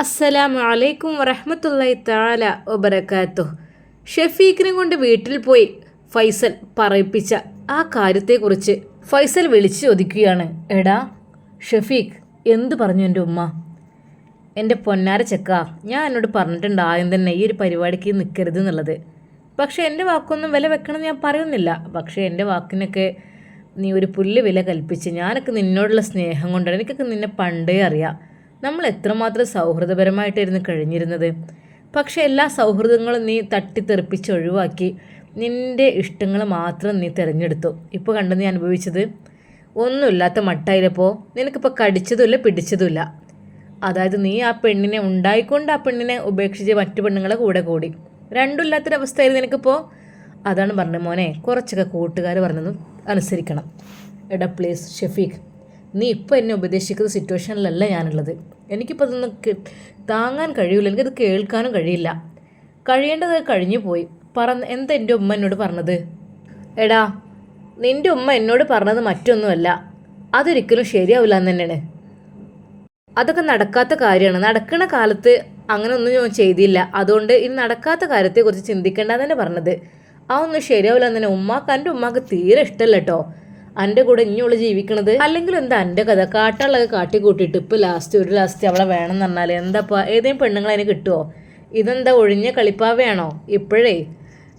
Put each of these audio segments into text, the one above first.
അസ്സലാമു അലൈക്കും വറഹ്മത്തുള്ളാഹി താല വബറകാത്തു ഷെഫീഖിനെ കൊണ്ട് വീട്ടിൽ പോയി ഫൈസൽ പറയിപ്പിച്ച ആ കാര്യത്തെക്കുറിച്ച് ഫൈസൽ വിളിച്ചു ചോദിക്കുകയാണ് എടാ ഷഫീഖ് എന്ത് പറഞ്ഞു എന്റെ ഉമ്മ? എന്റെ പൊന്നാര ചെക്ക ഞാൻ എന്നോട് പറഞ്ഞിട്ടുണ്ട് ആദ്യം തന്നെ ഈ ഒരു പരിപാടിക്ക് നിൽക്കരുത് എന്നുള്ളത്. പക്ഷേ എന്റെ വാക്കൊന്നും വില വെക്കണമെന്ന് ഞാൻ പറയുന്നില്ല. പക്ഷേ എന്റെ വാക്കിനൊക്കെ നീ ഒരു പുല്ല് വില കൽപ്പിച്ച് ഞാനൊക്കെ നിന്നോടുള്ള സ്നേഹം കൊണ്ടാണ് എനിക്കൊക്കെ നിന്നെ പണ്ടേ അറിയാം. നമ്മൾ എത്രമാത്രം സൗഹൃദപരമായിട്ടായിരുന്നു കഴിഞ്ഞിരുന്നത്? പക്ഷേ എല്ലാ സൗഹൃദങ്ങളും നീ തട്ടിത്തെറിപ്പിച്ച് ഒഴിവാക്കി. നിന്റെ ഇഷ്ടങ്ങൾ മാത്രം നീ തിരഞ്ഞെടുത്തു. ഇപ്പോൾ കണ്ടു നീ അനുഭവിച്ചത്? ഒന്നുമില്ലാത്ത മട്ടായിരപ്പോൾ നിനക്കിപ്പോൾ കടിച്ചതുമില്ല പിടിച്ചതുമില്ല. അതായത് നീ ആ പെണ്ണിനെ ഉണ്ടായിക്കൊണ്ട് ആ പെണ്ണിനെ ഉപേക്ഷിച്ച് മറ്റു പെണ്ണുങ്ങളെ കൂടെ കൂടി. രണ്ടുമില്ലാത്തൊരവസ്ഥയായിരുന്നു നിനക്കിപ്പോൾ. അതാണ് പറഞ്ഞത് മോനെ. കുറച്ചൊക്കെ കൂട്ടുകാർ പറഞ്ഞതും അനുസരിക്കണം. എടാ പ്ലീസ് ഷെഫീഖ്. നീ ഇപ്പോൾ എന്നെ ഉപദേശിക്കുന്ന സിറ്റുവേഷനിലല്ല ഞാനുള്ളത്. എനിക്കിപ്പോൾ അതൊന്നും താങ്ങാൻ കഴിയില്ല എനിക്കത് കേൾക്കാനും കഴിയില്ല. കഴിയേണ്ടത് കഴിഞ്ഞു പോയി. പറ എന്താ എന്റെ ഉമ്മ എന്നോട് പറഞ്ഞത്? എടാ നിന്റെ ഉമ്മ എന്നോട് പറഞ്ഞത് മറ്റൊന്നുമല്ല. അതൊരിക്കലും ശരിയാവില്ല എന്ന് തന്നെയാണ്. അതൊക്കെ നടക്കാത്ത കാര്യമാണ്. നടക്കുന്ന കാലത്ത് അങ്ങനെ ഒന്നും ഞാൻ ചെയ്തില്ല. അതുകൊണ്ട് ഇനി നടക്കാത്ത കാര്യത്തെക്കുറിച്ച് ചിന്തിക്കേണ്ടെന്ന് തന്നെ പറഞ്ഞത്. ആ ഒന്നും ശരിയാവില്ല എന്ന് തന്നെ. ഉമ്മാക്ക് എന്റെ ഉമ്മാക്ക് തീരെ ഇഷ്ടമല്ല കേട്ടോ. എന്റെ കൂടെ ഇനിയുള്ള ജീവിക്കണത്? അല്ലെങ്കിൽ എന്താ എന്റെ കഥ? കാട്ടുള്ളത് കാട്ടി കൂട്ടിയിട്ട് ഇപ്പോൾ ലാസ്റ്റ് ഒരു ലാസ്റ്റ് അവളെ വേണം എന്ന് പറഞ്ഞാൽ എന്താപ്പാ? ഏതെങ്കിലും പെണ്ണുങ്ങൾ അതിന് കിട്ടുമോ ഇതെന്താ ഒഴിഞ്ഞ കളിപ്പാവയാണോ? ഇപ്പോഴേ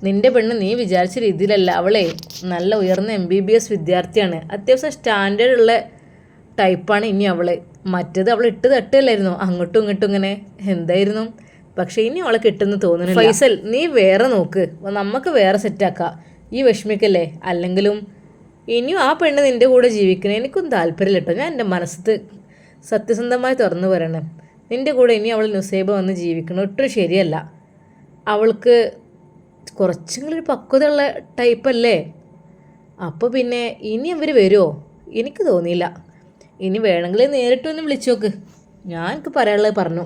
നിന്റെ പെണ്ണ് നീ വിചാരിച്ച രീതിയിലല്ല. അവളെ നല്ല ഉയർന്ന എം ബി ബി എസ് വിദ്യാർത്ഥിയാണ്. അത്യാവശ്യം സ്റ്റാൻഡേർഡ് ഉള്ള ടൈപ്പാണ് ഇനി അവളെ. മറ്റത് അവൾ ഇട്ട് തട്ടല്ലായിരുന്നു അങ്ങോട്ടും ഇങ്ങോട്ടും ഇങ്ങനെ എന്തായിരുന്നു? പക്ഷെ ഇനി അവളെ കിട്ടുന്നു തോന്നുന്നു ഫൈസൽ നീ വേറെ നോക്ക്. നമുക്ക് വേറെ സെറ്റാക്കാം ഈ വിഷമിക്കല്ലേ? അല്ലെങ്കിലും ഇനിയും ആ പെണ്ണ് നിന്റെ കൂടെ ജീവിക്കണേ. എനിക്കും താല്പര്യമില്ല കേട്ടോ ഞാൻ എന്റെ മനസ്സത്ത് സത്യസന്ധമായി തുറന്നു പറയണം. നിന്റെ കൂടെ ഇനി അവൾ നുസൈബ വന്ന് ജീവിക്കണം ഒട്ടും ശരിയല്ല. അവൾക്ക് കുറച്ചെങ്കിലും ഒരു പക്വതയുള്ള ടൈപ്പല്ലേ അപ്പോൾ പിന്നെ ഇനി അവർ വരുമോ എനിക്ക് തോന്നിയില്ല. ഇനി വേണമെങ്കിൽ നേരിട്ട് ഒന്ന് വിളിച്ചു നോക്ക്. ഞാൻ എനിക്ക് പറയാനുള്ളത് പറഞ്ഞു.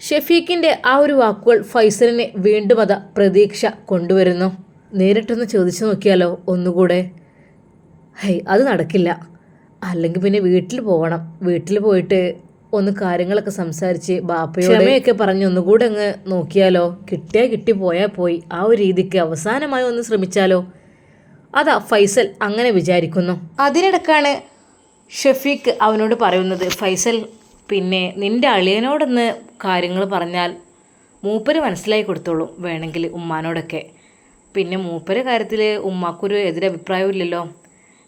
ഷെഫീഖിന്റെ ആ ഒരു വാക്കുകൾ ഫൈസലിനെ വീണ്ടും അത പ്രതീക്ഷ കൊണ്ടുവരുന്നു. നേരിട്ടൊന്ന് ചോദിച്ചു നോക്കിയാലോ ഒന്നുകൂടെ? ഹൈ അത് നടക്കില്ല. അല്ലെങ്കിൽ പിന്നെ വീട്ടിൽ പോകണം. വീട്ടിൽ പോയിട്ട് ഒന്ന് കാര്യങ്ങളൊക്കെ സംസാരിച്ച് ബാപ്പയോട് ക്ഷമയൊക്കെ പറഞ്ഞ് ഒന്നുകൂടെ അങ്ങ് നോക്കിയാലോ? കിട്ടിയാൽ കിട്ടി പോയാൽ പോയി. ആ ഒരു രീതിക്ക് അവസാനമായി ഒന്ന് ശ്രമിച്ചാലോ? അതാ ഫൈസൽ അങ്ങനെ വിചാരിക്കുന്നു. അതിനിടക്കാണ് ഷഫീഖ് അവനോട് പറയുന്നത് ഫൈസൽ പിന്നെ നിന്റെ അളിയനോടൊന്ന് കാര്യങ്ങൾ പറഞ്ഞാൽ മൂപ്പര് മനസ്സിലായി കൊടുത്തോളൂ വേണമെങ്കിൽ ഉമ്മാനോടൊക്കെ. പിന്നെ മൂപ്പരെ കാര്യത്തിൽ ഉമ്മാക്കൊരു എതിരഭിപ്രായവും ഇല്ലല്ലോ.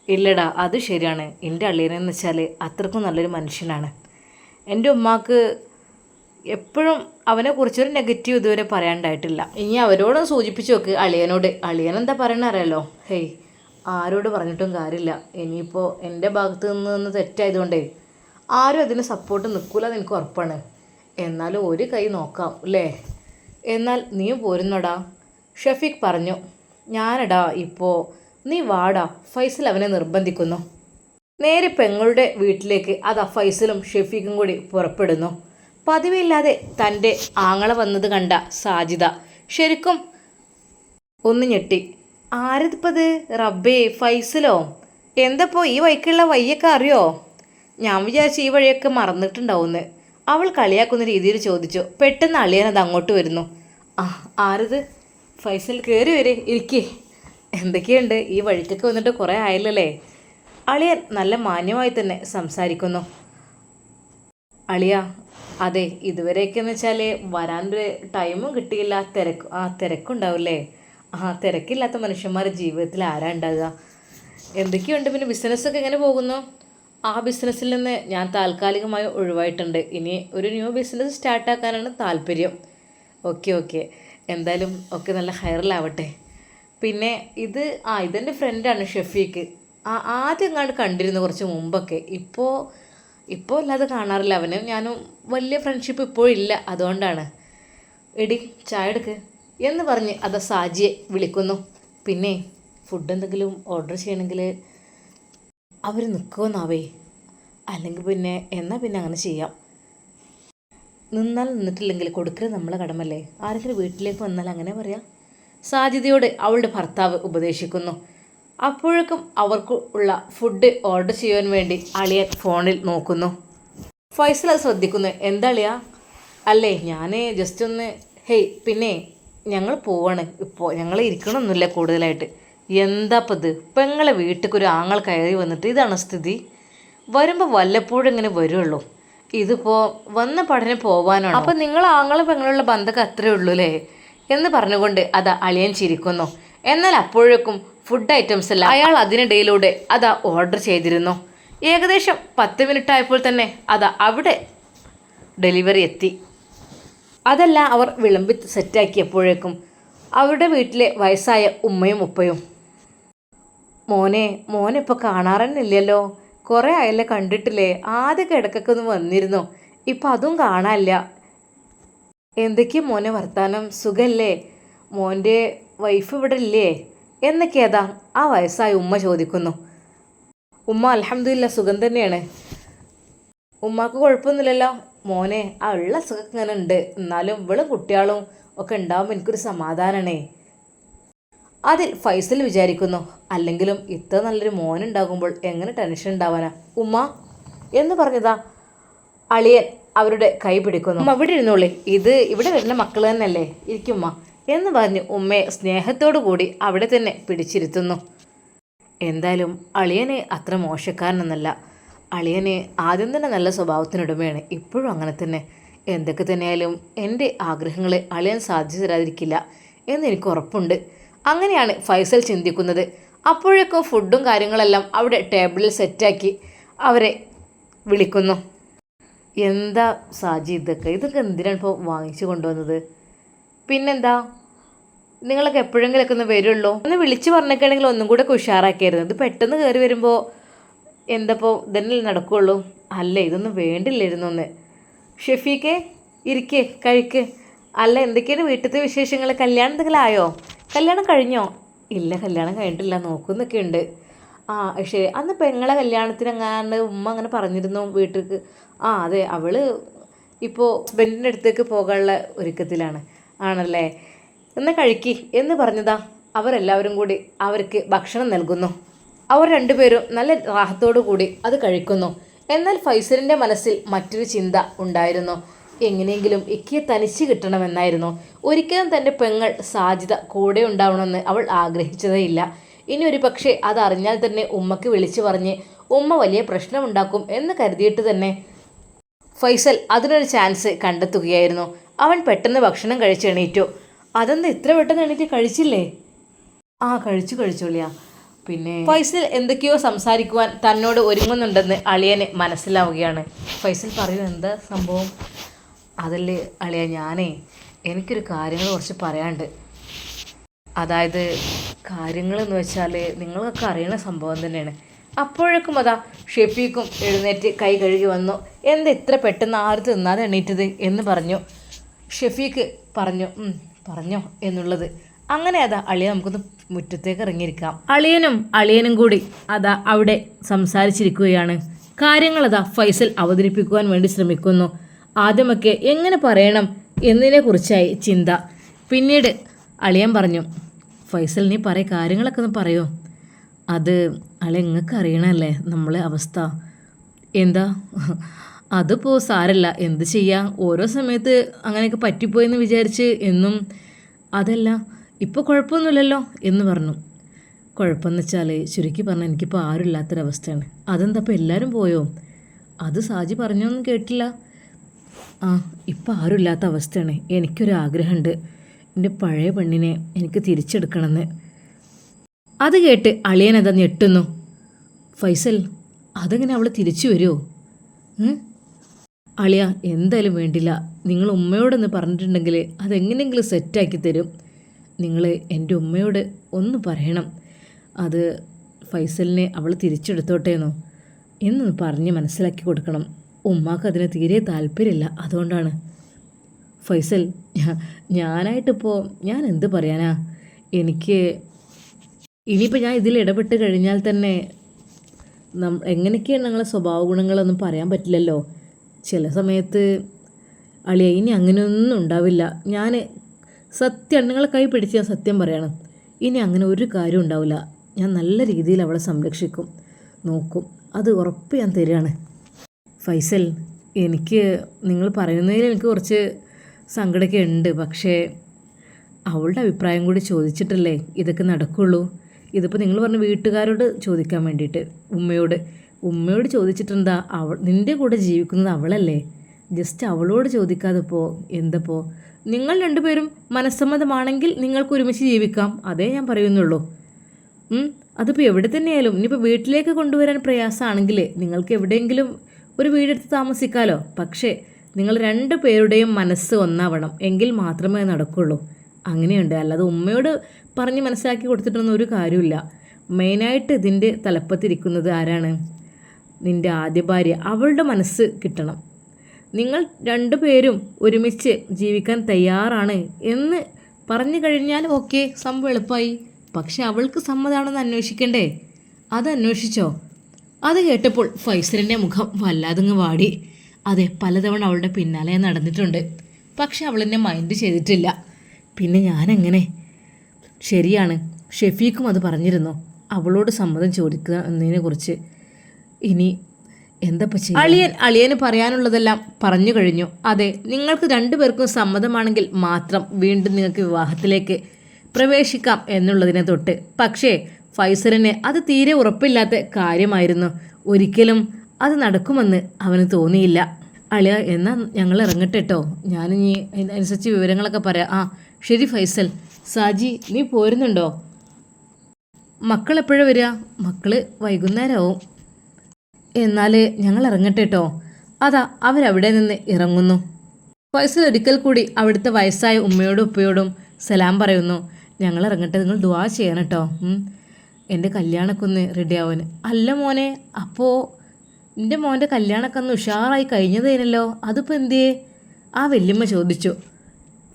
ഇല്ലടാ അത് ശരിയാണ്. എന്റെ അളിയനെന്ന് വെച്ചാൽ അത്രക്കും നല്ലൊരു മനുഷ്യനാണ്. എന്റെ ഉമ്മാക്ക് എപ്പോഴും അവനെക്കുറിച്ചൊരു നെഗറ്റീവ് ഇതുവരെ പറയാണ്ടായിട്ടില്ല. ഇനി അവരോടും സൂചിപ്പിച്ചു നോക്ക് അളിയനോട്. അളിയൻ എന്താ പറയണ അറിയാലോ? ഹേയ് ആരോട് പറഞ്ഞിട്ടും കാര്യമില്ല. ഇനിയിപ്പോൾ എന്റെ ഭാഗത്ത് നിന്ന് നിന്ന് തെറ്റായതുകൊണ്ടേ ആരും അതിന് സപ്പോർട്ട് നിൽക്കില്ല എനിക്ക് ഉറപ്പാണ്. എന്നാലും ഒരു കൈ നോക്കാം അല്ലേ? എന്നാൽ നീ പോരുന്നടാ. ഷഫീഖ് പറഞ്ഞു ഞാനടാ ഇപ്പോൾ നീ വാടാ ഫൈസൽ അവനെ നിർബന്ധിക്കുന്നു. നേരെ പെങ്ങളുടെ വീട്ടിലേക്ക് അതാ ഫൈസലും ഷെഫീഖും കൂടി പുറപ്പെടുന്നു. പതിവില്ലാതെ തന്റെ ആങ്ങള വന്നത് കണ്ട സാജിദ ശരിക്കും ഒന്ന് ഞെട്ടി. ആരതിപ്പത്? റബ്ബേ ഫൈസലോ? എന്തപ്പോ ഈ വഴിക്കുള്ള വയ്യൊക്കെ അറിയോ? ഞാൻ വിചാരിച്ചു ഈ വഴിയൊക്കെ മറന്നിട്ടുണ്ടാവുമെന്ന് അവൾ കളിയാക്കുന്ന രീതിയിൽ ചോദിച്ചു. പെട്ടെന്ന് അളിയനത് അങ്ങോട്ട് വരുന്നു. ആ ആരത്? ഫൈസൽ കയറി വരെ ഇരിക്കേ. എന്തൊക്കെയുണ്ട്? ഈ വഴിക്കൊക്കെ വന്നിട്ട് കുറേ ആയല്ലേ അളിയൻ നല്ല മാന്യമായി തന്നെ സംസാരിക്കുന്നു. അളിയ അതെ ഇതുവരെയൊക്കെ എന്ന് വെച്ചാൽ വരാനൊരു ടൈമും കിട്ടിയില്ല. തിരക്ക് ആ തിരക്കുണ്ടാവില്ലേ? ആ തിരക്കില്ലാത്ത മനുഷ്യന്മാർ ജീവിതത്തിൽ ആരാ ഉണ്ടാകുക എന്തൊക്കെയുണ്ട്? പിന്നെ ബിസിനസ്സൊക്കെ എങ്ങനെ പോകുന്നു? ആ ബിസിനസ്സിൽ നിന്ന് ഞാൻ താൽക്കാലികമായി ഒഴിവായിട്ടുണ്ട്. ഇനി ഒരു ന്യൂ ബിസിനസ് സ്റ്റാർട്ടാക്കാനാണ് താല്പര്യം. ഓക്കെ ഓക്കെ എന്തായാലും ഒക്കെ നല്ല ഹയറിലാവട്ടെ പിന്നെ ഇത് ആ ഇതെന്റെ ഫ്രണ്ടാണ് ഷെഫീക്ക് ആ ആദ്യം എങ്ങാണ്ട് കണ്ടിരുന്നു കുറച്ച് മുമ്പൊക്കെ. ഇപ്പോൾ ഇപ്പോൾ അല്ലാതെ കാണാറില്ല. അവന് ഞാനും വലിയ ഫ്രണ്ട്ഷിപ്പ് ഇപ്പോഴില്ല അതുകൊണ്ടാണ്. എടി ചായ എടുക്ക്. എന്ന് പറഞ്ഞ് അത് സാജിയെ വിളിക്കുന്നു. പിന്നെ ഫുഡ് എന്തെങ്കിലും ഓർഡർ ചെയ്യണമെങ്കിൽ അവർ നിൽക്കുമെന്നാവേ അല്ലെങ്കിൽ പിന്നെ എന്നാൽ പിന്നെ അങ്ങനെ ചെയ്യാം. നിന്നാൽ നിന്നിട്ടില്ലെങ്കിൽ കൊടുക്കൽ നമ്മളെ കടമല്ലേ? ആരെങ്കിലും വീട്ടിലേക്ക് വന്നാൽ അങ്ങനെ പറയാം. സാജിദയോട് അവളുടെ ഭർത്താവ് ഉപദേശിക്കുന്നു. അപ്പോഴേക്കും അവർക്ക് ഉള്ള ഫുഡ് ഓർഡർ ചെയ്യാൻ വേണ്ടി അളിയൻ ഫോണിൽ നോക്കുന്നു. ഫൈസൽ ശ്രദ്ധിക്കുന്നു. എന്താ അല്ലേ ഞാൻ ജസ്റ്റ് ഒന്ന് ഹേയ് പിന്നെ ഞങ്ങൾ പോവാണ്. ഇപ്പോൾ ഞങ്ങൾ ഇരിക്കണമൊന്നുമില്ല കൂടുതലായിട്ട്. എന്താപ്പം ഇത്? പെങ്ങളെ വീട്ടിൽ ആങ്ങൾ കയറി വന്നിട്ട് ഇതാണ് സ്ഥിതി? വരുമ്പോൾ വല്ലപ്പോഴും ഇങ്ങനെ വരുള്ളൂ. ഇതിപ്പോൾ വന്ന പഠനം പോവാനാണ്? അപ്പം നിങ്ങൾ ആങ്ങളും പെങ്ങളുള്ള ബന്ധമൊക്കെ അത്രേ ഉള്ളൂ അല്ലേ? എന്ന് പറഞ്ഞുകൊണ്ട് അതാ അളിയൻ ചിരിക്കുന്നു. എന്നാൽ അപ്പോഴേക്കും ഫുഡ് ഐറ്റംസ് എല്ലാം അയാൾ അതിനിടയിലൂടെ അതാ ഓർഡർ ചെയ്തിരുന്നു. ഏകദേശം പത്ത് മിനിറ്റ് ആയപ്പോൾ തന്നെ അതാ അവിടെ ഡെലിവറി എത്തി. അതെല്ലാം അവർ വിളമ്പി സെറ്റാക്കിയപ്പോഴേക്കും അവരുടെ വീട്ടിലെ വയസ്സായ ഉമ്മയും ഉപ്പയും. മോനെ മോനെ ഇപ്പോൾ കാണാറന്നില്ലല്ലോ. കുറേ ആയല്ലേ കണ്ടിട്ടില്ലേ? ആദ്യ കിടക്കൊന്ന് വന്നിരുന്നു. ഇപ്പം അതും കാണാനില്ല. എന്തൊക്കെയാ മോനെ വർത്താനം? സുഖല്ലേ? മോന്റെ വൈഫ് ഇവിടെ ഇല്ലേ എന്നൊക്കേതാ ആ വയസ്സായ ഉമ്മ ചോദിക്കുന്നു. ഉമ്മ അലഹമില്ല സുഖം തന്നെയാണ്. ഉമ്മാക്ക് കുഴപ്പമൊന്നുമില്ലല്ലോ. മോനെ ആ ഉള്ള സുഖം ഇങ്ങനെ ഉണ്ട്. എന്നാലും ഇവളും കുട്ടികളും ഒക്കെ ഉണ്ടാവുമ്പോൾ എനിക്കൊരു സമാധാനമാണേ അതിൽ ഫൈസൽ വിചാരിക്കുന്നു അല്ലെങ്കിലും ഇത്ര നല്ലൊരു മോനുണ്ടാകുമ്പോൾ എങ്ങനെ ടെൻഷൻ ഉണ്ടാവാനാ? ഉമ്മ എന്ന് പറഞ്ഞതാ അളിയൻ അവരുടെ കൈ പിടിക്കുന്നു. അവിടെ ഇരുന്നോളേ. ഇത് ഇവിടെ വരുന്ന മക്കൾ തന്നെയല്ലേ? ഇരിക്കുമ്മ എന്ന് പറഞ്ഞ് ഉമ്മയെ സ്നേഹത്തോടു കൂടി അവിടെ തന്നെ പിടിച്ചിരുത്തുന്നു. എന്തായാലും അളിയനെ അത്ര മോശക്കാരനൊന്നല്ല. അളിയന് ആദ്യം തന്നെ നല്ല സ്വഭാവത്തിനുടമയാണ്. ഇപ്പോഴും അങ്ങനെ തന്നെ. എന്തൊക്കെ തന്നെയായാലും എന്റെ ആഗ്രഹങ്ങളെ അളിയൻ സാധിച്ചു തരാതിരിക്കില്ല എന്ന് എനിക്ക് ഉറപ്പുണ്ട്. അങ്ങനെയാണ് ഫൈസൽ ചിന്തിക്കുന്നത്. അപ്പോഴേക്കും ഫുഡും കാര്യങ്ങളെല്ലാം അവിടെ ടേബിളിൽ സെറ്റാക്കി അവരെ വിളിക്കുന്നു. എന്താ സാജി ഇതൊക്കെ? ഇതൊക്കെ എന്തിനാണ് ഇപ്പോൾ വാങ്ങിച്ചു കൊണ്ടുവന്നത്? പിന്നെന്താ? നിങ്ങളൊക്കെ എപ്പോഴെങ്കിലൊക്കെ ഒന്ന് വരുള്ളൂ. ഒന്ന് വിളിച്ച് പറഞ്ഞേക്കാണെങ്കിൽ ഒന്നും കൂടെ ഒക്കെ ഉഷാറാക്കിയായിരുന്നു. ഇത് പെട്ടെന്ന് കയറി വരുമ്പോൾ എന്തപ്പോൾ ഇതന്നെ നടക്കുകയുള്ളൂ അല്ല ഇതൊന്നും വേണ്ടില്ലായിരുന്നു ഒന്ന് ഷെഫീക്കെ ഇരിക്കേ കഴിക്ക്. അല്ല എന്തൊക്കെയാണ് വീട്ടിലത്തെ വിശേഷങ്ങൾ കല്യാണം എന്തെങ്കിലും ആയോ? കല്യാണം കഴിഞ്ഞോ? ഇല്ല കല്യാണം കഴിഞ്ഞിട്ടില്ല. നോക്കുന്നൊക്കെ ഉണ്ട്. ആ ശരി അന്ന് പെങ്ങളെ കല്യാണത്തിനെങ്ങാണ്ട് ഉമ്മ അങ്ങനെ പറഞ്ഞിരുന്നു വീട്ടിലേക്ക് ആ അതെ. അവൾ ഇപ്പോൾ ഹസ്ബൻഡിന്റെ അടുത്തേക്ക് പോകാനുള്ള ഒരുക്കത്തിലാണ്. ആണല്ലേ? എന്നാൽ കഴിക്കി. എന്ന് പറഞ്ഞതാ അവരെല്ലാവരും കൂടി അവർക്ക് ഭക്ഷണം നൽകുന്നു. അവർ രണ്ടുപേരും നല്ല റാഹത്തോടു കൂടി അത് കഴിക്കുന്നു. എന്നാൽ ഫൈസലിന്റെ മനസ്സിൽ മറ്റൊരു ചിന്ത ഉണ്ടായിരുന്നു. എങ്ങനെയെങ്കിലും ഇക്കിയെ തനിച്ച് കിട്ടണമെന്നായിരുന്നു. ഒരിക്കലും തന്റെ പെങ്ങൾ സാധ്യത കൂടെ ഉണ്ടാവണമെന്ന് അവൾ ആഗ്രഹിച്ചതേയില്ല. ഇനി ഒരു പക്ഷേ അതറിഞ്ഞാൽ തന്നെ ഉമ്മക്ക് വിളിച്ചു പറഞ്ഞ് ഉമ്മ വലിയ പ്രശ്നമുണ്ടാക്കും എന്ന് കരുതിയിട്ട് തന്നെ ഫൈസൽ അതിനൊരു ചാൻസ് കണ്ടെത്തുകയായിരുന്നു. അവൻ പെട്ടെന്ന് ഭക്ഷണം കഴിച്ച് എണീറ്റു. അതെന്താ ഇത്ര പെട്ടെന്ന് എണീറ്റ് കഴിച്ചില്ലേ? ആ കഴിച്ചു കഴിച്ചോളിയാ പിന്നെ ഫൈസൽ എന്തൊക്കെയോ സംസാരിക്കുവാൻ തന്നോട് ഒരുങ്ങുന്നുണ്ടെന്ന് അളിയന് മനസ്സിലാവുകയാണ്. ഫൈസൽ പറയൂ എന്താ സംഭവം? അതല്ലേ അളിയ ഞാനേ എനിക്കൊരു കാര്യങ്ങൾ കുറച്ച് പറയാണ്ട് അതായത് കാര്യങ്ങളെന്ന് വെച്ചാൽ നിങ്ങളൊക്കെ അറിയണ സംഭവം തന്നെയാണ്. അപ്പോഴേക്കും അതാ ഷെഫീക്കും എഴുന്നേറ്റ് കൈ കഴുകി വന്നു. എന്താ ഇത്ര പെട്ടെന്ന് ആര് തിന്നാതെ എണീറ്റത്? എന്ന് പറഞ്ഞു. ഷെഫീക്ക് പറഞ്ഞു "ഉം, പറഞ്ഞോ എന്നുള്ളത്. അങ്ങനെ അതാ അളിയ നമുക്കൊന്ന് മുറ്റത്തേക്ക് ഇറങ്ങിയിരിക്കാം. അളിയനും അളിയനും കൂടി അതാ അവിടെ സംസാരിച്ചിരിക്കുകയാണ്. കാര്യങ്ങളതാ ഫൈസൽ അവതരിപ്പിക്കുവാൻ വേണ്ടി ശ്രമിക്കുന്നു. ആദ്യമൊക്കെ എങ്ങനെ പറയണം എന്നതിനെക്കുറിച്ചായി ചിന്ത. പിന്നീട് അളിയൻ പറഞ്ഞു ഫൈസൽ നീ പറയ കാര്യങ്ങളൊക്കെ ഒന്ന് പറയോ? അത് അളെ നിങ്ങൾക്ക് അറിയണല്ലേ നമ്മളെ അവസ്ഥ? എന്താ? അതിപ്പോൾ സാരല്ല. എന്ത് ചെയ്യാം? ഓരോ സമയത്ത് അങ്ങനെയൊക്കെ പറ്റിപ്പോയെന്ന് വിചാരിച്ച് എന്നും അതല്ല. ഇപ്പോൾ കുഴപ്പമൊന്നുമില്ലല്ലോ എന്ന് പറഞ്ഞു. കുഴപ്പമെന്ന് വെച്ചാൽ ചുരുക്കി പറഞ്ഞാൽ എനിക്കിപ്പോൾ ആരും ഇല്ലാത്തൊരവസ്ഥയാണ് അതെന്താ ഇപ്പോൾ എല്ലാവരും പോയോ? അത് സാജി പറഞ്ഞൊന്നും കേട്ടില്ല. ആ ഇപ്പം ആരും ഇല്ലാത്ത അവസ്ഥയാണ്. എനിക്കൊരു ആഗ്രഹമുണ്ട് എന്റെ പഴയ പെണ്ണിനെ എനിക്ക് തിരിച്ചെടുക്കണമെന്ന്. അത് കേട്ട് അളിയനത ഞെട്ടുന്നു. ഫൈസൽ അതെങ്ങനെ അവൾ തിരിച്ചു വരുമോ? അളിയ എന്തായാലും വേണ്ടില്ല. നിങ്ങൾ ഉമ്മയോടൊന്ന് പറഞ്ഞിട്ടുണ്ടെങ്കിൽ അതെങ്ങനെയെങ്കിലും സെറ്റാക്കി തരും. നിങ്ങൾ എന്റെ ഉമ്മയോട് ഒന്ന് പറയണം. അത് ഫൈസലിനെ അവൾ തിരിച്ചെടുത്തോട്ടേന്നോ? എന്നൊന്ന് പറഞ്ഞ് മനസ്സിലാക്കി കൊടുക്കണം. ഉമ്മാക്ക് അതിന് തീരെ താല്പര്യമില്ല അതുകൊണ്ടാണ്. ഫൈസൽ ഞാനായിട്ടിപ്പോൾ ഞാൻ എന്ത് പറയാനാ? എനിക്ക് ഇനിയിപ്പോൾ ഞാൻ ഇതിൽ ഇടപെട്ട് കഴിഞ്ഞാൽ തന്നെ നം എങ്ങനെയൊക്കെയാണ് ഞങ്ങളെ സ്വഭാവ ഗുണങ്ങളൊന്നും പറയാൻ പറ്റില്ലല്ലോ. ചില സമയത്ത് അളിയ ഇനി അങ്ങനെയൊന്നും ഉണ്ടാവില്ല. ഞാൻ സത്യം നിങ്ങളെ കൈ പിടിച്ച് ഞാൻ സത്യം പറയണം. ഇനി അങ്ങനെ ഒരു കാര്യം ഉണ്ടാവില്ല. ഞാൻ നല്ല രീതിയിൽ അവളെ സംരക്ഷിക്കും നോക്കും. അത് ഉറപ്പ് ഞാൻ തരികയാണ്. ഫൈസൽ എനിക്ക് നിങ്ങൾ പറയുന്നതിൽ എനിക്ക് കുറച്ച് സങ്കടമൊക്കെ ഉണ്ട്. പക്ഷേ അവളുടെ അഭിപ്രായം കൂടി ചോദിച്ചിട്ടല്ലേ ഇതൊക്കെ നടക്കുള്ളൂ? ഇതിപ്പോൾ നിങ്ങൾ പറഞ്ഞ വീട്ടുകാരോട് ചോദിക്കാൻ വേണ്ടിയിട്ട് ഉമ്മയോട്. ഉമ്മയോട് ചോദിച്ചിട്ടെന്താ? അവൾ നിന്റെ കൂടെ ജീവിക്കുന്നത് അവളല്ലേ? ജസ്റ്റ് അവളോട് ചോദിക്കാതെ പോ എന്തപ്പോ നിങ്ങൾ രണ്ടുപേരും മനസ്സമ്മതമാണെങ്കിൽ നിങ്ങൾക്ക് ഒരുമിച്ച് ജീവിക്കാം. അതേ ഞാൻ പറയുന്നുള്ളൂ. അതിപ്പോൾ എവിടെ തന്നെയായാലും ഇനിയിപ്പോൾ വീട്ടിലേക്ക് കൊണ്ടുവരാൻ പ്രയാസമാണെങ്കിൽ നിങ്ങൾക്ക് എവിടെയെങ്കിലും ഒരു വീടെടുത്ത് താമസിക്കാലോ. പക്ഷേ നിങ്ങൾ രണ്ട് പേരുടെയും മനസ്സ് ഒന്നാവണം. എങ്കിൽ മാത്രമേ നടക്കുള്ളൂ. അങ്ങനെയുണ്ട്. അല്ലാതെ ഉമ്മയോട് പറഞ്ഞ് മനസ്സിലാക്കി കൊടുത്തിട്ടൊന്നും ഒരു കാര്യമില്ല മെയിനായിട്ട് ഇതിന്റെ തലപ്പത്തിരിക്കുന്നത് ആരാണ്? നിന്റെ ആദ്യ ഭാര്യ. അവളുടെ മനസ്സ് കിട്ടണം. നിങ്ങൾ രണ്ടു പേരും ഒരുമിച്ച് ജീവിക്കാൻ തയ്യാറാണ് എന്ന് പറഞ്ഞു കഴിഞ്ഞാൽ ഓക്കെ സംഭവം എളുപ്പമായി. പക്ഷെ അവൾക്ക് സമ്മതമാണെന്ന് അന്വേഷിക്കണ്ടേ? അത് അന്വേഷിച്ചോ? അത് കേട്ടപ്പോൾ ഫൈസലിന്റെ മുഖം വല്ലാതങ്ങ് വാടി. അതെ പലതവണ അവളുടെ പിന്നാലെ നടന്നിട്ടുണ്ട്. പക്ഷെ അവളെന്നെ മൈൻഡ് ചെയ്തിട്ടില്ല. പിന്നെ ഞാനെങ്ങനെ? ശരിയാണ്. ഷെഫീഖും അത് പറഞ്ഞിരുന്നു. അവളോട് സമ്മതം ചോദിക്കുക എന്നതിനെ കുറിച്ച് ഇനി എന്തപ്പോ അളിയൻ അളിയന് പറയാനുള്ളതെല്ലാം പറഞ്ഞു കഴിഞ്ഞു. അതെ നിങ്ങൾക്ക് രണ്ടുപേർക്കും സമ്മതമാണെങ്കിൽ മാത്രം വീണ്ടും നിങ്ങൾക്ക് വിവാഹത്തിലേക്ക് പ്രവേശിക്കാം എന്നുള്ളതിനെ തൊട്ട്. പക്ഷേ ഫൈസലിന് അത് തീരെ ഉറപ്പില്ലാത്ത കാര്യമായിരുന്നു. ഒരിക്കലും അത് നടക്കുമെന്ന് അവന് തോന്നിയില്ല. അളിയ എന്നാൽ ഞങ്ങൾ ഇറങ്ങട്ടെട്ടോ ഞാനിനി അതിനനുസരിച്ച് വിവരങ്ങളൊക്കെ പറയാം. ആ ശരി ഫൈസൽ. സാജി നീ പോരുന്നുണ്ടോ? മക്കൾ എപ്പോഴാണ് വരിക? മക്കൾ വൈകുന്നേരമാവും എന്നാൽ ഞങ്ങൾ ഇറങ്ങട്ടെ കേട്ടോ അതാ അവരവിടെ നിന്ന് ഇറങ്ങുന്നു. ഫൈസൽ ഒരിക്കൽ കൂടി അവിടുത്തെ വയസ്സായ ഉമ്മയോടും ഉപ്പയോടും സലാം പറയുന്നു. ഞങ്ങൾ ഇറങ്ങട്ടെ നിങ്ങൾ ദുവാ ചെയ്യണം കേട്ടോ എന്റെ കല്യാണക്കൊന്ന് ഒന്ന് റെഡി ആവാൻ അല്ല മോനെ അപ്പോൾ എന്റെ മോന്റെ കല്യാണമൊക്കെ ഒന്ന് ഉഷാറായി കഴിഞ്ഞതേനല്ലോ. അതിപ്പോൾ എന്തേ ആ വല്യമ്മ ചോദിച്ചു.